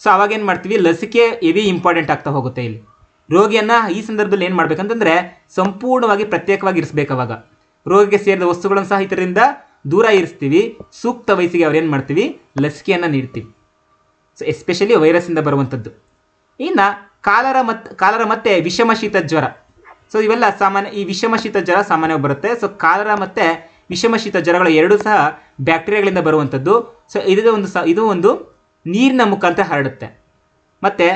ಸೊ ಅವಾಗೇನು ಮಾಡ್ತೀವಿ, ಲಸಿಕೆ ಹೆವಿ ಇಂಪಾರ್ಟೆಂಟ್ ಆಗ್ತಾ ಹೋಗುತ್ತೆ ಇಲ್ಲಿ. ರೋಗಿಯನ್ನು ಈ ಸಂದರ್ಭದಲ್ಲಿ ಏನು ಮಾಡಬೇಕಂತಂದರೆ ಸಂಪೂರ್ಣವಾಗಿ ಪ್ರತ್ಯೇಕವಾಗಿ ಇರಿಸ್ಬೇಕು ಅವಾಗ. ರೋಗಿಗೆ ಸೇರಿದ ವಸ್ತುಗಳನ್ನು ಸಹ ಇದರಿಂದ ದೂರ ಇರಿಸ್ತೀವಿ. ಸೂಕ್ತ ವಯಸ್ಸಿಗೆ ಅವ್ರೇನು ಮಾಡ್ತೀವಿ? ಲಸಿಕೆಯನ್ನು ನೀಡ್ತೀವಿ. ಸೊ ಎಸ್ಪೆಷಲಿ ವೈರಸ್ಸಿಂದ ಬರುವಂಥದ್ದು ಇನ್ನು ಕಾಲರ ಮತ್ತು ಕಾಲರ ಮತ್ತು ವಿಷಮ ಶೀತ ಜ್ವರ. ಸೊ ಇವೆಲ್ಲ ಸಾಮಾನ್ಯ, ಈ ವಿಷಮ ಶೀತ ಜ್ವರ ಸಾಮಾನ್ಯವಾಗಿ ಬರುತ್ತೆ. ಸೊ ಕಾಲರ ಮತ್ತು ವಿಷಮ ಶೀತ ಜ್ವರಗಳು ಎರಡೂ ಸಹ ಬ್ಯಾಕ್ಟೀರಿಯಾಗಳಿಂದ ಬರುವಂಥದ್ದು ಸೊ ಇದು ಒಂದು ಸ, ಇದು ಒಂದು ನೀರಿನ ಮುಖಾಂತರ ಹರಡುತ್ತೆ. ಮತ್ತು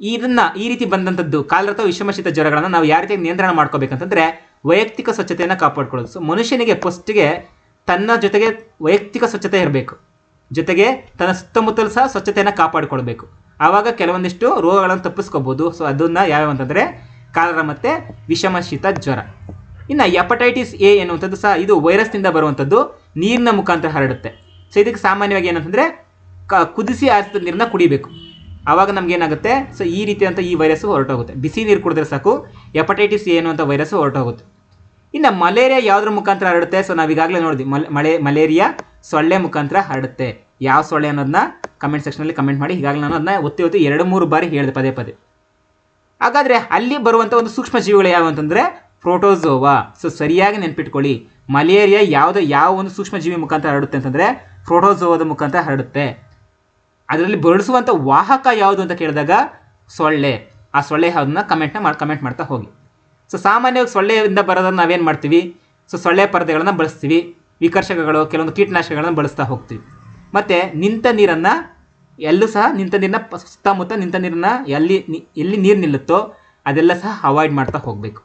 ಇದನ್ನ ಈ ರೀತಿ ಬಂದಂಥದ್ದು ಕಾಲರಥ ವಿಷಮಶೀತ ವಿಷಮ ಜ್ವರಗಳನ್ನು ನಾವು ಯಾವ ರೀತಿಯಾಗಿ ನಿಯಂತ್ರಣ ಮಾಡ್ಕೋಬೇಕಂತಂದ್ರೆ ವೈಯಕ್ತಿಕ ಸ್ವಚ್ಛತೆಯನ್ನು ಕಾಪಾಡ್ಕೊಳ್ಳೋದು. ಸೊ ಮನುಷ್ಯನಿಗೆ ಫಸ್ಟ್ಗೆ ತನ್ನ ಜೊತೆಗೆ ವೈಯಕ್ತಿಕ ಸ್ವಚ್ಛತೆ ಇರಬೇಕು. ಜೊತೆಗೆ ತನ್ನ ಸುತ್ತಮುತ್ತಲು ಸಹ ಸ್ವಚ್ಛತೆಯನ್ನು ಕಾಪಾಡಿಕೊಳ್ಬೇಕು. ಆವಾಗ ಕೆಲವೊಂದಿಷ್ಟು ರೋಗಗಳನ್ನು ತಪ್ಪಿಸ್ಕೋಬೋದು. ಸೊ ಅದನ್ನ ಯಾವ್ಯಾವ ಅಂತಂದರೆ ಕಾಲರ ಮತ್ತು ವಿಷಮಶೀತ ಜ್ವರ. ಇನ್ನು ಹೆಪಟೈಟಿಸ್ ಎ ಎನ್ನುವಂಥದ್ದು ಸಹ ಇದು ವೈರಸ್ನಿಂದ ಬರುವಂಥದ್ದು ನೀರಿನ ಮುಖಾಂತರ ಹರಡುತ್ತೆ. ಸೊ ಇದಕ್ಕೆ ಸಾಮಾನ್ಯವಾಗಿ ಏನಂತಂದರೆ ಕ, ಕುದಿಸಿ ಆರಿಸಿದ ನೀರನ್ನ ಕುಡಿಬೇಕು. ಆವಾಗ ನಮ್ಗೆ ಏನಾಗುತ್ತೆ? ಸೊ ಈ ರೀತಿಯಾದಂಥ ಈ ವೈರಸ್ಸು ಹೊರಟೋಗುತ್ತೆ. ಬಿಸಿ ನೀರು ಕುಡಿದ್ರೆ ಸಾಕು ಹೆಪಟೈಟಿಸ್ ಎ ವೈರಸ್ ವೈರಸ್ಸು ಹೊರಟೋಗುತ್ತೆ. ಇನ್ನು ಮಲೇರಿಯಾ ಯಾವುದ್ರ ಮುಖಾಂತರ ಹರಡುತ್ತೆ? ಸೊ ನಾವು ಈಗಾಗಲೇ ನೋಡಿದ್ವಿ. ಮಲೆ ಮಲೇರಿಯಾ ಸೊಳ್ಳೆ ಮುಖಾಂತರ ಹರಡುತ್ತೆ. ಯಾವ ಸೊಳ್ಳೆ ಅನ್ನೋದನ್ನ ಕಮೆಂಟ್ ಸೆಕ್ಷನಲ್ಲಿ ಕಮೆಂಟ್ ಮಾಡಿ. ಈಗಾಗಲೇ ನಾನು ಅದನ್ನ ಒತ್ತಿ ಒತ್ತಿ ಎರಡು, ಮೂರು ಬಾರಿ ಹೇಳಿದೆ ಪದೇ ಪದೇ. ಹಾಗಾದರೆ ಅಲ್ಲಿ ಬರುವಂಥ ಒಂದು ಸೂಕ್ಷ್ಮ ಜೀವಿಗಳು ಯಾವ ಅಂತಂದರೆ ಪ್ರೋಟೋಸೋವಾ. ಸೊ ಸರಿಯಾಗಿ ನೆನ್ಪಿಟ್ಕೊಳ್ಳಿ. ಮಲೇರಿಯಾ ಯಾವುದೋ, ಯಾವ ಒಂದು ಸೂಕ್ಷ್ಮ ಜೀವಿ ಮುಖಾಂತರ ಹರಡುತ್ತೆ ಅಂತಂದರೆ ಪ್ರೋಟೋಸೋವಾದ ಮುಖಾಂತರ ಹರಡುತ್ತೆ. ಅದರಲ್ಲಿ ಬಳಸುವಂಥ ವಾಹಕ ಯಾವುದು ಅಂತ ಕೇಳಿದಾಗ ಸೊಳ್ಳೆ. ಆ ಸೊಳ್ಳೆ ಅದನ್ನ ಕಮೆಂಟ್ನ ಮಾಡಿ ಕಮೆಂಟ್ ಮಾಡ್ತಾ ಹೋಗಿ. ಸೊ ಸಾಮಾನ್ಯವಾಗಿ ಸೊಳ್ಳೆಯಿಂದ ಬರೋದನ್ನು ನಾವೇನು ಮಾಡ್ತೀವಿ? ಸೊ ಸೊಳ್ಳೆ ಪರದೆಗಳನ್ನು ಬಳಸ್ತೀವಿ. ವಿಕರ್ಷಕಗಳು, ಕೆಲವೊಂದು ಕೀಟನಾಶಕಗಳನ್ನು ಬಳಸ್ತಾ ಹೋಗ್ತೀವಿ. ಮತ್ತು ನಿಂತ ನೀರನ್ನು ಎಲ್ಲೂ ಸಹ ನಿಂತ ನೀರನ್ನ ಸುತ್ತಮುತ್ತ ನಿಂತ ನೀರನ್ನ ಎಲ್ಲಿ ಎಲ್ಲಿ ನೀರು ನಿಲ್ಲುತ್ತೋ ಅದೆಲ್ಲ ಸಹ ಅವಾಯ್ಡ್ ಮಾಡ್ತಾ ಹೋಗಬೇಕು.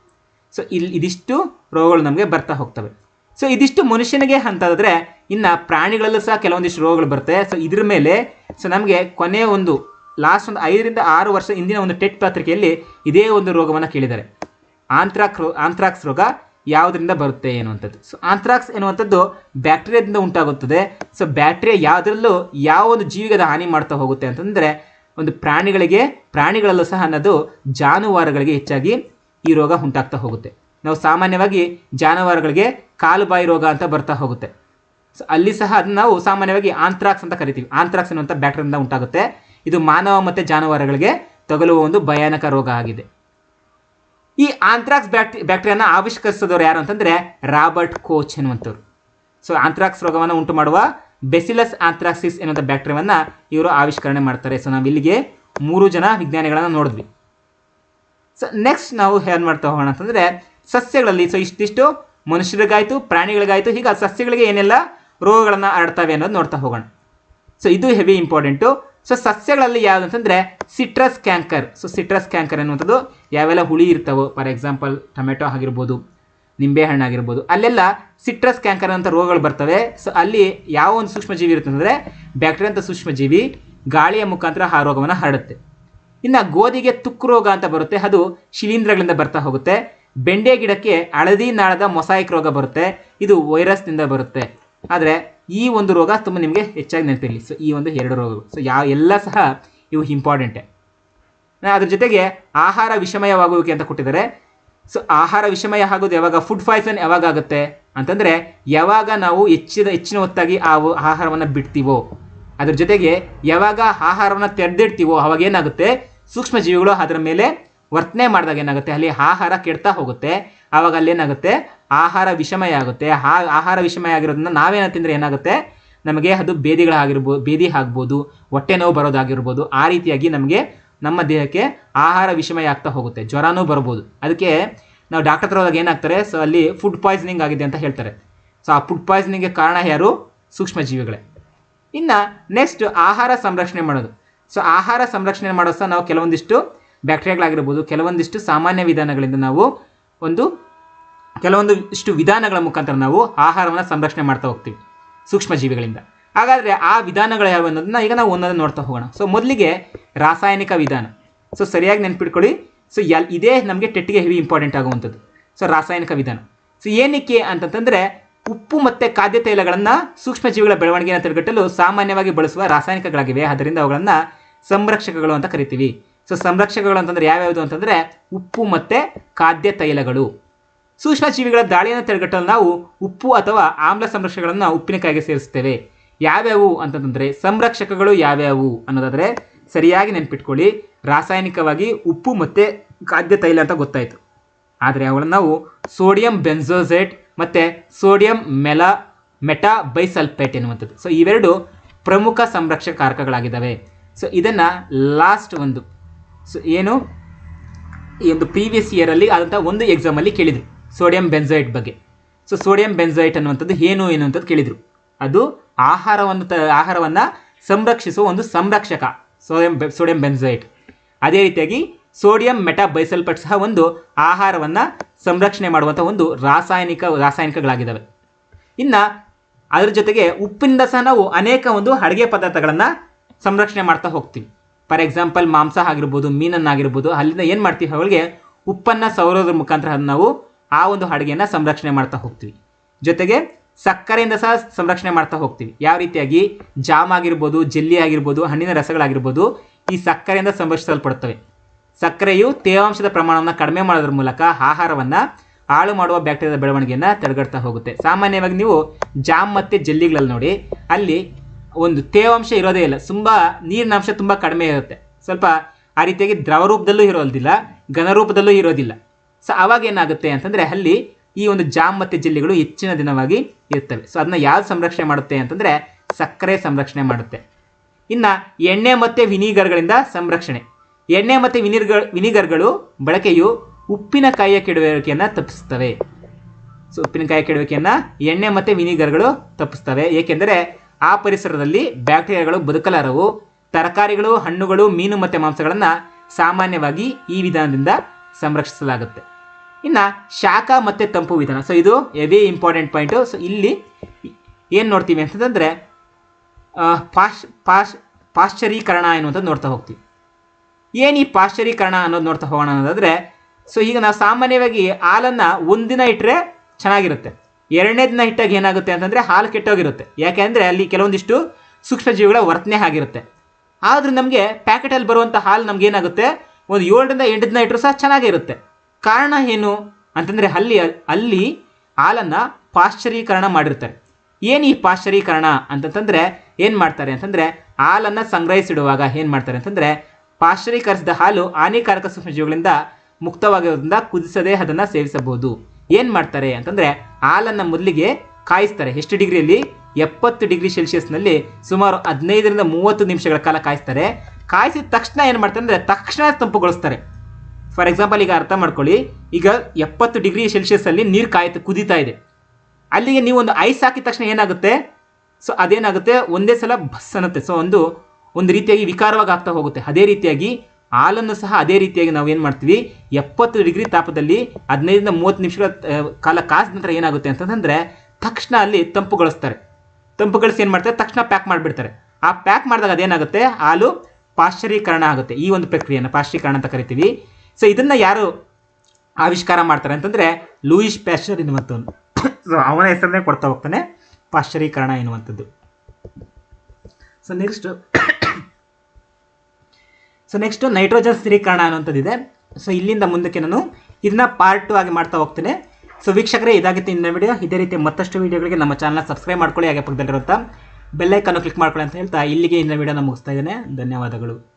ಸೊ ಇಲ್ಲಿ ಇದಿಷ್ಟು ರೋಗಗಳು ನಮಗೆ ಬರ್ತಾ ಹೋಗ್ತವೆ. ಸೊ ಇದಿಷ್ಟು ಮನುಷ್ಯನಿಗೆ ಅಂತಂದರೆ, ಇನ್ನು ಪ್ರಾಣಿಗಳಲ್ಲೂ ಸಹ ಕೆಲವೊಂದಿಷ್ಟು ರೋಗಗಳು ಬರುತ್ತೆ. ಸೊ ಇದ್ರ ಮೇಲೆ ಸೊ ನಮಗೆ ಕೊನೆಯ ಒಂದು ಲಾಸ್ಟ್ ಒಂದು ಐದರಿಂದ ಆರು ವರ್ಷ ಹಿಂದಿನ ಒಂದು ಟೆಟ್ ಪತ್ರಿಕೆಯಲ್ಲಿ ಇದೇ ಒಂದು ರೋಗವನ್ನು ಕೇಳಿದ್ದಾರೆ. ಆಂಥ್ರಾಕ್ ರೋ ಆಂಥ್ರಾಕ್ಸ್ ರೋಗ ಯಾವುದರಿಂದ ಬರುತ್ತೆ ಎನ್ನುವಂಥದ್ದು. ಸೊ ಆಂಥ್ರಾಕ್ಸ್ ಎನ್ನುವಂಥದ್ದು ಬ್ಯಾಕ್ಟೀರಿಯಾದಿಂದ ಉಂಟಾಗುತ್ತದೆ. ಸೊ ಬ್ಯಾಕ್ಟೀರಿಯಾ ಯಾವುದರಲ್ಲೂ ಯಾವ ಒಂದು ಜೀವಿಗದ ಹಾನಿ ಮಾಡ್ತಾ ಹೋಗುತ್ತೆ ಅಂತಂದರೆ, ಒಂದು ಪ್ರಾಣಿಗಳಿಗೆ, ಪ್ರಾಣಿಗಳಲ್ಲೂ ಸಹ ಅನ್ನೋದು ಜಾನುವಾರುಗಳಿಗೆ ಹೆಚ್ಚಾಗಿ ಈ ರೋಗ ಉಂಟಾಗ್ತಾ ಹೋಗುತ್ತೆ. ನಾವು ಸಾಮಾನ್ಯವಾಗಿ ಜಾನುವಾರುಗಳಿಗೆ ಕಾಲುಬಾಯಿ ರೋಗ ಅಂತ ಬರ್ತಾ ಹೋಗುತ್ತೆ. ಸೊ ಅಲ್ಲಿ ಸಹ ಅದನ್ನ ನಾವು ಸಾಮಾನ್ಯವಾಗಿ ಆಂಥ್ರಾಕ್ಸ್ ಅಂತ ಕರಿತೀವಿ. ಆಂಥ್ರಾಕ್ಸ್ ಅನ್ನುವಂಥ ಬ್ಯಾಕ್ಟೀರಿಯಿಂದ ಉಂಟಾಗುತ್ತೆ. ಇದು ಮಾನವ ಮತ್ತು ಜಾನುವಾರುಗಳಿಗೆ ತಗಲುವ ಒಂದು ಭಯಾನಕ ರೋಗ ಆಗಿದೆ. ಈ ಆಂಥ್ರಾಕ್ಸ್ ಬ್ಯಾಕ್ಟಿ ಬ್ಯಾಕ್ಟೀರಿಯಾನ ಆವಿಷ್ಕರಿಸಿದವರು ಯಾರು ಅಂತಂದರೆ ರಾಬರ್ಟ್ ಕೋಚ್ ಎನ್ನುವಂಥವ್ರು. ಸೊ ಆಂಥ್ರಾಕ್ಸ್ ರೋಗವನ್ನು ಉಂಟು ಮಾಡುವ ಬೆಸಿಲಸ್ ಆಂಥ್ರಾಕ್ಸಿಸ್ ಎನ್ನುವಂಥ ಬ್ಯಾಕ್ಟೀರಿಯಾವನ್ನು ಇವರು ಆವಿಷ್ಕರಣೆ ಮಾಡ್ತಾರೆ. ಸೊ ನಾವು ಇಲ್ಲಿಗೆ ಮೂರು ಜನ ವಿಜ್ಞಾನಿಗಳನ್ನು ನೋಡಿದ್ವಿ. ಸೊ ನೆಕ್ಸ್ಟ್ ನಾವು ಏನು ಮಾಡ್ತಾ ಹೋಗೋಣ ಅಂತಂದರೆ ಸಸ್ಯಗಳಲ್ಲಿ ಸೊ ಇಷ್ಟಿಷ್ಟು ಮನುಷ್ಯರಿಗಾಯಿತು, ಪ್ರಾಣಿಗಳಿಗಾಯಿತು, ಹೀಗೆ ಸಸ್ಯಗಳಿಗೆ ಏನೆಲ್ಲ ರೋಗಗಳನ್ನು ಹರಡ್ತವೆ ಅನ್ನೋದು ನೋಡ್ತಾ ಹೋಗೋಣ. ಸೊ ಇದು ಹೆವಿ ಇಂಪಾರ್ಟೆಂಟು. ಸೊ ಸಸ್ಯಗಳಲ್ಲಿ ಯಾವುದು ಅಂತಂದರೆ citrus canker. So citrus canker ಅನ್ನುವಂಥದ್ದು ಯಾವೆಲ್ಲ ಹುಳಿ ಇರ್ತಾವೋ, ಫಾರ್ ಎಕ್ಸಾಂಪಲ್ ಟೊಮೆಟೊ ಆಗಿರ್ಬೋದು, ನಿಂಬೆಹಣ್ಣು ಆಗಿರ್ಬೋದು, ಅಲ್ಲೆಲ್ಲ ಸಿಟ್ರಸ್ ಕ್ಯಾಂಕರ್ ಅಂತ ರೋಗಗಳು ಬರ್ತವೆ. ಸೊ ಅಲ್ಲಿ ಯಾವ ಒಂದು ಸೂಕ್ಷ್ಮಜೀವಿ ಇರುತ್ತೆ ಅಂದರೆ ಬ್ಯಾಕ್ಟೀರಿಯಾ ಅಂತ ಸೂಕ್ಷ್ಮಜೀವಿ ಗಾಳಿಯ ಮುಖಾಂತರ ಆ ರೋಗವನ್ನು ಹರಡುತ್ತೆ. ಇನ್ನು ಗೋಧಿಗೆ ತುಕ್ಕು ರೋಗ ಅಂತ ಬರುತ್ತೆ, ಅದು ಶಿಲೀಂಧ್ರಗಳಿಂದ ಬರ್ತಾ ಹೋಗುತ್ತೆ. ಬೆಂಡೆ ಗಿಡಕ್ಕೆ ಹಳದಿ ನಾಳದ ಮೊಸಾಯಿಕ್ ರೋಗ ಬರುತ್ತೆ, ಇದು ವೈರಸ್ನಿಂದ ಬರುತ್ತೆ. ಆದರೆ ಈ ಒಂದು ರೋಗ ತುಂಬ ನಿಮಗೆ ಹೆಚ್ಚಾಗಿ ನೆನಪಿರಲಿ. ಸೊ ಈ ಒಂದು ಎರಡು ರೋಗಗಳು. ಸೊ ಯಾವ ಎಲ್ಲ ಸಹ ಇವು ಇಂಪಾರ್ಟೆಂಟೆ ಅದ್ರ ಜೊತೆಗೆ ಆಹಾರ ವಿಷಮಯವಾಗುವಿಕೆ ಅಂತ ಕೊಟ್ಟಿದ್ದಾರೆ. ಸೊ ಆಹಾರ ವಿಷಮಯ ಆಗೋದು ಯಾವಾಗ ಫುಡ್ ಪಾಯ್ಸನ್ ಯಾವಾಗ ಆಗುತ್ತೆ ಅಂತಂದರೆ, ಯಾವಾಗ ನಾವು ಹೆಚ್ಚಿನ ಹೆಚ್ಚಿನ ಹೊತ್ತಾಗಿ ಆ ಆಹಾರವನ್ನು ಬಿಡ್ತೀವೋ. ಅದ್ರ ಜೊತೆಗೆ ಯಾವಾಗ ಆಹಾರವನ್ನು ತೆರೆದಿಡ್ತೀವೋ, ಅವಾಗ ಏನಾಗುತ್ತೆ? ಸೂಕ್ಷ್ಮ ಜೀವಿಗಳು ಅದರ ಮೇಲೆ ವರ್ತನೆ ಮಾಡಿದಾಗ ಏನಾಗುತ್ತೆ? ಅಲ್ಲಿ ಆಹಾರ ಕೆಡ್ತಾ ಹೋಗುತ್ತೆ. ಆವಾಗ ಅಲ್ಲಿ ಏನಾಗುತ್ತೆ? ಆಹಾರ ವಿಷಮಯ ಆಗುತ್ತೆ. ಆ ಆಹಾರ ವಿಷಮಯ ಆಗಿರೋದನ್ನ ನಾವೇನ ತಿಂದರೆ ಏನಾಗುತ್ತೆ? ನಮಗೆ ಅದು ಬೇದಿಗಳಾಗಿರ್ಬೋದು ಬೇದಿ ಆಗ್ಬೋದು, ಹೊಟ್ಟೆ ನೋವು ಬರೋದಾಗಿರ್ಬೋದು, ಆ ರೀತಿಯಾಗಿ ನಮಗೆ ನಮ್ಮ ದೇಹಕ್ಕೆ ಆಹಾರ ವಿಷಮಯ ಆಗ್ತಾ ಹೋಗುತ್ತೆ. ಜ್ವರನೂ ಬರ್ಬೋದು. ಅದಕ್ಕೆ ನಾವು ಡಾಕ್ಟರ್ ಹತ್ರ ಹೋದಾಗ ಏನಾಗ್ತಾರೆ? ಸೊ, ಅಲ್ಲಿ ಫುಡ್ ಪಾಯ್ಸನಿಂಗ್ ಆಗಿದೆ ಅಂತ ಹೇಳ್ತಾರೆ. ಸೊ, ಆ ಫುಡ್ ಪಾಯ್ಸನಿಂಗ್ಗೆ ಕಾರಣ ಯಾರು? ಸೂಕ್ಷ್ಮ ಜೀವಿಗಳೇ ಇನ್ನು ನೆಕ್ಸ್ಟ್ ಆಹಾರ ಸಂರಕ್ಷಣೆ ಮಾಡೋದು. ಸೊ, ಆಹಾರ ಸಂರಕ್ಷಣೆ ಮಾಡೋ ಸಹ ನಾವು ಕೆಲವೊಂದಿಷ್ಟು ಬ್ಯಾಕ್ಟೀರಿಯಾಗಳಾಗಿರ್ಬೋದು, ಕೆಲವೊಂದಿಷ್ಟು ಸಾಮಾನ್ಯ ವಿಧಾನಗಳಿಂದ ನಾವು ಒಂದು ಕೆಲವೊಂದು ಇಷ್ಟು ವಿಧಾನಗಳ ಮುಖಾಂತರ ನಾವು ಆಹಾರವನ್ನು ಸಂರಕ್ಷಣೆ ಮಾಡ್ತಾ ಹೋಗ್ತೀವಿ ಸೂಕ್ಷ್ಮ ಜೀವಿಗಳಿಂದ ಹಾಗಾದರೆ ಆ ವಿಧಾನಗಳು ಯಾವ ಅನ್ನೋದನ್ನ ಈಗ ನಾವು ಒಂದೊಂದು ನೋಡ್ತಾ ಹೋಗೋಣ. ಸೊ ಮೊದಲಿಗೆ ರಾಸಾಯನಿಕ ವಿಧಾನ. ಸೊ ಸರಿಯಾಗಿ ನೆನ್ಪಿಟ್ಕೊಳ್ಳಿ. ಸೊ ಎಲ್ ಇದೇ ನಮಗೆ ಟೆಟ್ಟಿಗೆ ಹೆವಿ ಇಂಪಾರ್ಟೆಂಟ್ ಆಗುವಂಥದ್ದು. ಸೊ ರಾಸಾಯನಿಕ ವಿಧಾನ. ಸೊ ಏನಕ್ಕೆ ಅಂತಂತಂದರೆ ಉಪ್ಪು ಮತ್ತು ಖಾದ್ಯ ತೈಲಗಳನ್ನು ಸೂಕ್ಷ್ಮ ಜೀವಿಗಳ ಬೆಳವಣಿಗೆಯನ್ನು ತಡೆಗಟ್ಟಲು ಸಾಮಾನ್ಯವಾಗಿ ಬಳಸುವ ರಾಸಾಯನಿಕಗಳಾಗಿವೆ. ಆದ್ದರಿಂದ ಅವುಗಳನ್ನು ಸಂರಕ್ಷಕಗಳು ಅಂತ ಕರಿತೀವಿ. ಸೊ ಸಂರಕ್ಷಕಗಳು ಅಂತಂದ್ರೆ ಯಾವ್ಯಾವುದು ಅಂತಂದರೆ ಉಪ್ಪು ಮತ್ತು ಖಾದ್ಯ ತೈಲಗಳು. ಸೂಕ್ಷ್ಮ ಜೀವಿಗಳ ದಾಳಿಯನ್ನು ತಡೆಗಟ್ಟಲು ನಾವು ಉಪ್ಪು ಅಥವಾ ಆಮ್ಲ ಸಂರಕ್ಷಕಗಳನ್ನು ಉಪ್ಪಿನಕಾಯಿಗೆ ಸೇರಿಸ್ತೇವೆ. ಯಾವ್ಯಾವು ಅಂತಂದ್ರೆ ಸಂರಕ್ಷಕಗಳು ಯಾವ್ಯಾವು ಅನ್ನೋದಾದ್ರೆ ಸರಿಯಾಗಿ ನೆನ್ಪಿಟ್ಕೊಳ್ಳಿ. ರಾಸಾಯನಿಕವಾಗಿ ಉಪ್ಪು ಮತ್ತು ಖಾದ್ಯ ತೈಲ ಅಂತ ಗೊತ್ತಾಯಿತು. ಆದರೆ ಅವುಗಳನ್ನು ನಾವು ಸೋಡಿಯಂ ಬೆನ್ಸೋಸೇಟ್ ಮತ್ತು ಸೋಡಿಯಂ ಮೆಲಾ ಮೆಟಾ ಬೈಸಲ್ಫೇಟ್ ಎನ್ನುವಂಥದ್ದು. ಸೊ ಇವೆರಡು ಪ್ರಮುಖ ಸಂರಕ್ಷಕ ಕಾರಕಗಳಾಗಿದ್ದಾವೆ. ಸೊ ಇದನ್ನು ಲಾಸ್ಟ್ ಒಂದು ಸೊ ಏನು? ಈ ಒಂದು ಪ್ರೀವಿಯಸ್ ಇಯರಲ್ಲಿ ಆದಂಥ ಒಂದು ಎಕ್ಸಾಮಲ್ಲಿ ಕೇಳಿದರು ಸೋಡಿಯಂ ಬೆನ್ಸೈಟ್ ಬಗ್ಗೆ. ಸೊ ಸೋಡಿಯಂ ಬೆನ್ಸೈಟ್ ಅನ್ನುವಂಥದ್ದು ಏನು ಏನು ಅಂತದ್ದು ಕೇಳಿದರು. ಅದು ಆಹಾರವನ್ನು ತ, ಆಹಾರವನ್ನು ಸಂರಕ್ಷಿಸುವ ಒಂದು ಸಂರಕ್ಷಕ ಸೋಡಿಯಂ ಸೋಡಿಯಂ ಬೆನ್ಸೈಟ್ ಅದೇ ರೀತಿಯಾಗಿ ಸೋಡಿಯಂ ಮೆಟಾಬೈಸಲ್ಪಟ್ ಸಹ ಒಂದು ಆಹಾರವನ್ನು ಸಂರಕ್ಷಣೆ ಮಾಡುವಂಥ ಒಂದು ರಾಸಾಯನಿಕ, ರಾಸಾಯನಿಕಗಳಾಗಿದ್ದಾವೆ. ಇನ್ನು ಅದರ ಜೊತೆಗೆ ಉಪ್ಪಿನಿಂದ ಸಹ ನಾವು ಅನೇಕ ಒಂದು ಅಡುಗೆ ಪದಾರ್ಥಗಳನ್ನು ಸಂರಕ್ಷಣೆ ಮಾಡ್ತಾ ಹೋಗ್ತೀವಿ. ಫಾರ್ ಎಕ್ಸಾಂಪಲ್ ಮಾಂಸ ಆಗಿರ್ಬೋದು ಮೀನನ್ನಾಗಿರ್ಬೋದು, ಅಲ್ಲಿಂದ ಏನು ಮಾಡ್ತೀವಿ ಅವಳಿಗೆ ಉಪ್ಪನ್ನು ಸವರೋದ್ರ ಮುಖಾಂತರ ನಾವು ಆ ಒಂದು ಅಡುಗೆಯನ್ನು ಸಂರಕ್ಷಣೆ ಮಾಡ್ತಾ ಹೋಗ್ತೀವಿ. ಜೊತೆಗೆ ಸಕ್ಕರೆಯಿಂದ ಸಹ ಸಂರಕ್ಷಣೆ ಮಾಡ್ತಾ ಹೋಗ್ತೀವಿ. ಯಾವ ರೀತಿಯಾಗಿ? ಜಾಮ್ ಆಗಿರ್ಬೋದು, ಜೆಲ್ಲಿ ಆಗಿರ್ಬೋದು, ಹಣ್ಣಿನ ರಸಗಳಾಗಿರ್ಬೋದು, ಈ ಸಕ್ಕರೆಯಿಂದ ಸಂರಕ್ಷಿಸಲ್ಪಡುತ್ತವೆ ಸಕ್ಕರೆಯು ತೇವಾಂಶದ ಪ್ರಮಾಣವನ್ನು ಕಡಿಮೆ ಮಾಡೋದ್ರ ಮೂಲಕ ಆಹಾರವನ್ನು ಹಾಳು ಮಾಡುವ ಬ್ಯಾಕ್ಟೀರಿಯಾದ ಬೆಳವಣಿಗೆಯನ್ನು ತಡೆಗಡ್ತಾ ಹೋಗುತ್ತೆ. ಸಾಮಾನ್ಯವಾಗಿ ನೀವು ಜಾಮ್ ಮತ್ತು ಜೆಲ್ಲಿಗಳಲ್ಲಿ ನೋಡಿ, ಅಲ್ಲಿ ಒಂದು ತೇವಾಂಶ ಇರೋದೇ ಇಲ್ಲ. ತುಂಬ ನೀರಿನ ಅಂಶ ತುಂಬ ಕಡಿಮೆ ಇರುತ್ತೆ. ಸ್ವಲ್ಪ ಆ ರೀತಿಯಾಗಿ ದ್ರವ ರೂಪದಲ್ಲೂ ಇರೋದಿಲ್ಲ, ಘನ ರೂಪದಲ್ಲೂ ಇರೋದಿಲ್ಲ. ಸೊ ಅವಾಗ ಏನಾಗುತ್ತೆ ಅಂತಂದರೆ ಅಲ್ಲಿ ಈ ಒಂದು ಜಾಮ್ ಮತ್ತು ಜೆಲ್ಲಿಗಳು ಹೆಚ್ಚಿನ ದಿನವಾಗಿ ಇರ್ತವೆ. ಸೊ ಅದನ್ನ ಯಾವ್ದು ಸಂರಕ್ಷಣೆ ಮಾಡುತ್ತೆ ಅಂತಂದರೆ ಸಕ್ಕರೆ ಸಂರಕ್ಷಣೆ ಮಾಡುತ್ತೆ. ಇನ್ನು ಎಣ್ಣೆ ಮತ್ತು ವಿನಿಗರ್ಗಳಿಂದ ಸಂರಕ್ಷಣೆ. ಎಣ್ಣೆ ಮತ್ತು ವಿನಿರ್ಗಳ ವಿನಿಗರ್ಗಳು ಬಳಕೆಯು ಉಪ್ಪಿನಕಾಯಿಯ ಕೆಡುವಿಕೆಯನ್ನು ತಪ್ಪಿಸ್ತವೆ ಸೊ ಉಪ್ಪಿನಕಾಯಿ ಕೆಡುವಿಕೆಯನ್ನು ಎಣ್ಣೆ ಮತ್ತು ವಿನಿಗರ್ಗಳು ತಪ್ಪಿಸ್ತವೆ ಏಕೆಂದರೆ ಆ ಪರಿಸರದಲ್ಲಿ ಬ್ಯಾಕ್ಟೀರಿಯಾಗಳು, ಬದುಕಲಾರವು, ತರಕಾರಿಗಳು, ಹಣ್ಣುಗಳು, ಮೀನು ಮತ್ತು ಮಾಂಸಗಳನ್ನು ಸಾಮಾನ್ಯವಾಗಿ ಈ ವಿಧಾನದಿಂದ ಸಂರಕ್ಷಿಸಲಾಗುತ್ತೆ. ಇನ್ನು ಶಾಖ ಮತ್ತು ತಂಪು ವಿಧಾನ. ಸೊ ಇದು ಎವಿ ಇಂಪಾರ್ಟೆಂಟ್ ಪಾಯಿಂಟು ಸೊ ಇಲ್ಲಿ ಏನು ನೋಡ್ತೀವಿ ಅಂತಂದರೆ ಪಾಶ್ ಪಾಶ್, ಪಾಶ್ಚರೀಕರಣ ಎನ್ನುವಂಥದ್ದು ನೋಡ್ತಾ ಹೋಗ್ತೀವಿ. ಏನು ಈ ಪಾಶ್ಚರೀಕರಣ ಅನ್ನೋದು ನೋಡ್ತಾ ಹೋಗೋಣ ಅನ್ನೋದಾದರೆ ಸೊ ಈಗ ನಾವು ಸಾಮಾನ್ಯವಾಗಿ ಹಾಲನ್ನು ಒಂದಿನ ಇಟ್ಟರೆ ಚೆನ್ನಾಗಿರುತ್ತೆ. ಎರಡನೇ ದಿನ ಇಟ್ಟಾಗ ಏನಾಗುತ್ತೆ ಅಂತಂದರೆ ಹಾಲು ಕೆಟ್ಟೋಗಿರುತ್ತೆ. ಯಾಕೆಂದರೆ ಅಲ್ಲಿ ಕೆಲವೊಂದಿಷ್ಟು ಸೂಕ್ಷ್ಮಜೀವಿಗಳ ವರ್ತನೆ ಆಗಿರುತ್ತೆ. ಆದರೂ ನಮಗೆ ಪ್ಯಾಕೆಟಲ್ಲಿ ಬರುವಂಥ ಹಾಲು ನಮ್ಗೆ ಏನಾಗುತ್ತೆ? ಒಂದು ಏಳರಿಂದ ಎಂಟು ದಿನ ಇಟ್ಟರು ಸಹ ಚೆನ್ನಾಗಿರುತ್ತೆ. ಕಾರಣ ಏನು ಅಂತಂದರೆ ಅಲ್ಲಿ ಅಲ್ಲಿ ಹಾಲನ್ನು ಪಾಶ್ಚರೀಕರಣ ಮಾಡಿರ್ತಾರೆ. ಏನು ಈ ಪಾಶ್ಚರೀಕರಣ ಅಂತಂತಂದರೆ ಏನು ಮಾಡ್ತಾರೆ ಅಂತಂದರೆ ಹಾಲನ್ನು ಸಂಗ್ರಹಿಸಿಡುವಾಗ ಏನು ಮಾಡ್ತಾರೆ ಅಂತಂದರೆ ಪಾಶ್ಚರೀಕರಿಸಿದ ಹಾಲು ಹಾನಿಕಾರಕ ಸೂಕ್ಷ್ಮಜೀವಿಗಳಿಂದ ಮುಕ್ತವಾಗಿರೋದ್ರಿಂದ ಕುದಿಸದೆ ಅದನ್ನು ಸೇವಿಸಬಹುದು. ಏನು ಮಾಡ್ತಾರೆ ಅಂತಂದರೆ ಹಾಲನ್ನು ಮೊದಲಿಗೆ ಕಾಯಿಸ್ತಾರೆ. ಎಷ್ಟು ಡಿಗ್ರಿಯಲ್ಲಿ? ಎಪ್ಪತ್ತು ಡಿಗ್ರಿ ಸೆಲ್ಸಿಯಸ್ನಲ್ಲಿ ಸುಮಾರು ಹದಿನೈದರಿಂದ ಮೂವತ್ತು ನಿಮಿಷಗಳ ಕಾಲ ಕಾಯಿಸ್ತಾರೆ. ಕಾಯಿಸಿದ ತಕ್ಷಣ ಏನು ಮಾಡ್ತಾರೆ ಅಂದರೆ ತಕ್ಷಣ ತಂಪುಗೊಳಿಸ್ತಾರೆ. ಫಾರ್ ಎಕ್ಸಾಂಪಲ್ ಈಗ ಅರ್ಥ ಮಾಡ್ಕೊಳ್ಳಿ. ಈಗ ಎಪ್ಪತ್ತು ಡಿಗ್ರಿ ಸೆಲ್ಸಿಯಸ್ಸಲ್ಲಿ ನೀರು ಕಾಯ್ತು ಕುದೀತಾ ಇದೆ. ಅಲ್ಲಿಗೆ ನೀವು ಒಂದು ಐಸ್ ಹಾಕಿದ ತಕ್ಷಣ ಏನಾಗುತ್ತೆ? ಸೊ ಅದೇನಾಗುತ್ತೆ? ಒಂದೇ ಸಲ ಬಸ್ ಅನ್ನತ್ತೆ ಸೊ ಒಂದು ಒಂದು ರೀತಿಯಾಗಿ ವಿಕಾರವಾಗಿ ಆಗ್ತಾ ಹೋಗುತ್ತೆ. ಅದೇ ರೀತಿಯಾಗಿ ಹಾಲನ್ನು ಸಹ ಅದೇ ರೀತಿಯಾಗಿ ನಾವು ಏನು ಮಾಡ್ತೀವಿ? ಎಪ್ಪತ್ತು ಡಿಗ್ರಿ ತಾಪದಲ್ಲಿ ಹದಿನೈದರಿಂದ ಮೂವತ್ತು ನಿಮಿಷಗಳ ಕಾಲ ಕಾಸಿದ ನಂತರ ಏನಾಗುತ್ತೆ ಅಂತಂದರೆ ತಕ್ಷಣ ಅಲ್ಲಿ ತಂಪುಗೊಳಿಸ್ತಾರೆ ತಂಪುಗೊಳಿಸಿ ಏನು ಮಾಡ್ತಾರೆ? ತಕ್ಷಣ ಪ್ಯಾಕ್ ಮಾಡಿಬಿಡ್ತಾರೆ. ಆ ಪ್ಯಾಕ್ ಮಾಡಿದಾಗ ಅದೇನಾಗುತ್ತೆ? ಹಾಲು ಪಾಶ್ಚರೀಕರಣ ಆಗುತ್ತೆ. ಈ ಒಂದು ಪ್ರಕ್ರಿಯೆಯನ್ನು ಪಾಶ್ಚರೀಕರಣ ಅಂತ ಕರಿತೀವಿ. ಸೊ ಇದನ್ನು ಯಾರು ಆವಿಷ್ಕಾರ ಮಾಡ್ತಾರೆ ಅಂತಂದರೆ ಲೂಯಿಸ್ ಪ್ಯಾಶ್ಚರ್ ಎನ್ನುವಂಥವನು. ಸೊ ಅವನ ಹೆಸರನ್ನೇ ಕೊಡ್ತಾ ಹೋಗ್ತಾನೆ ಪಾಶ್ಚರೀಕರಣ ಎನ್ನುವಂಥದ್ದು. So next so next nitrogen ಸ್ಥಿರೀಕರಣ ಇದೆ ಸೊ ಇಲ್ಲಿಂದ ಮುಂದಕ್ಕೆ ನಾನು ಇದನ್ನ ಪಾರ್ಟ್ ಟು ಆಗಿ ಮಾಡ್ತಾ ಹೋಗ್ತೇನೆ. ಸೊ ವೀಕ್ಷಕರೇ, ಇದಾಗಿತ್ತು ಇಂದಿನ ವಿಡಿಯೋ ಇದೇ ರೀತಿ ಮತ್ತಷ್ಟು ವಿಡಿಯೋಗಳಿಗೆ ನಮ್ಮ ಚಾನಲ್ನ ಸಬ್ಸ್ಕ್ರೈಬ್ ಮಾಡ್ಕೊಳ್ಳಿ. ಹಾಗೆ ಪಕ್ಕದಲ್ಲಿರುವಂಥ ಬೆಲ್ಲೈಕನ್ನು ಕ್ಲಿಕ್ ಮಾಡ್ಕೊಳ್ಳಿ ಅಂತ ಹೇಳ್ತಾ ಇಲ್ಲಿಗೆ ಇಂದಿನ ವಿಡಿಯೋನ ಮುಗಿಸ್ತಾ ಇದ್ದೇನೆ. ಧನ್ಯವಾದಗಳು.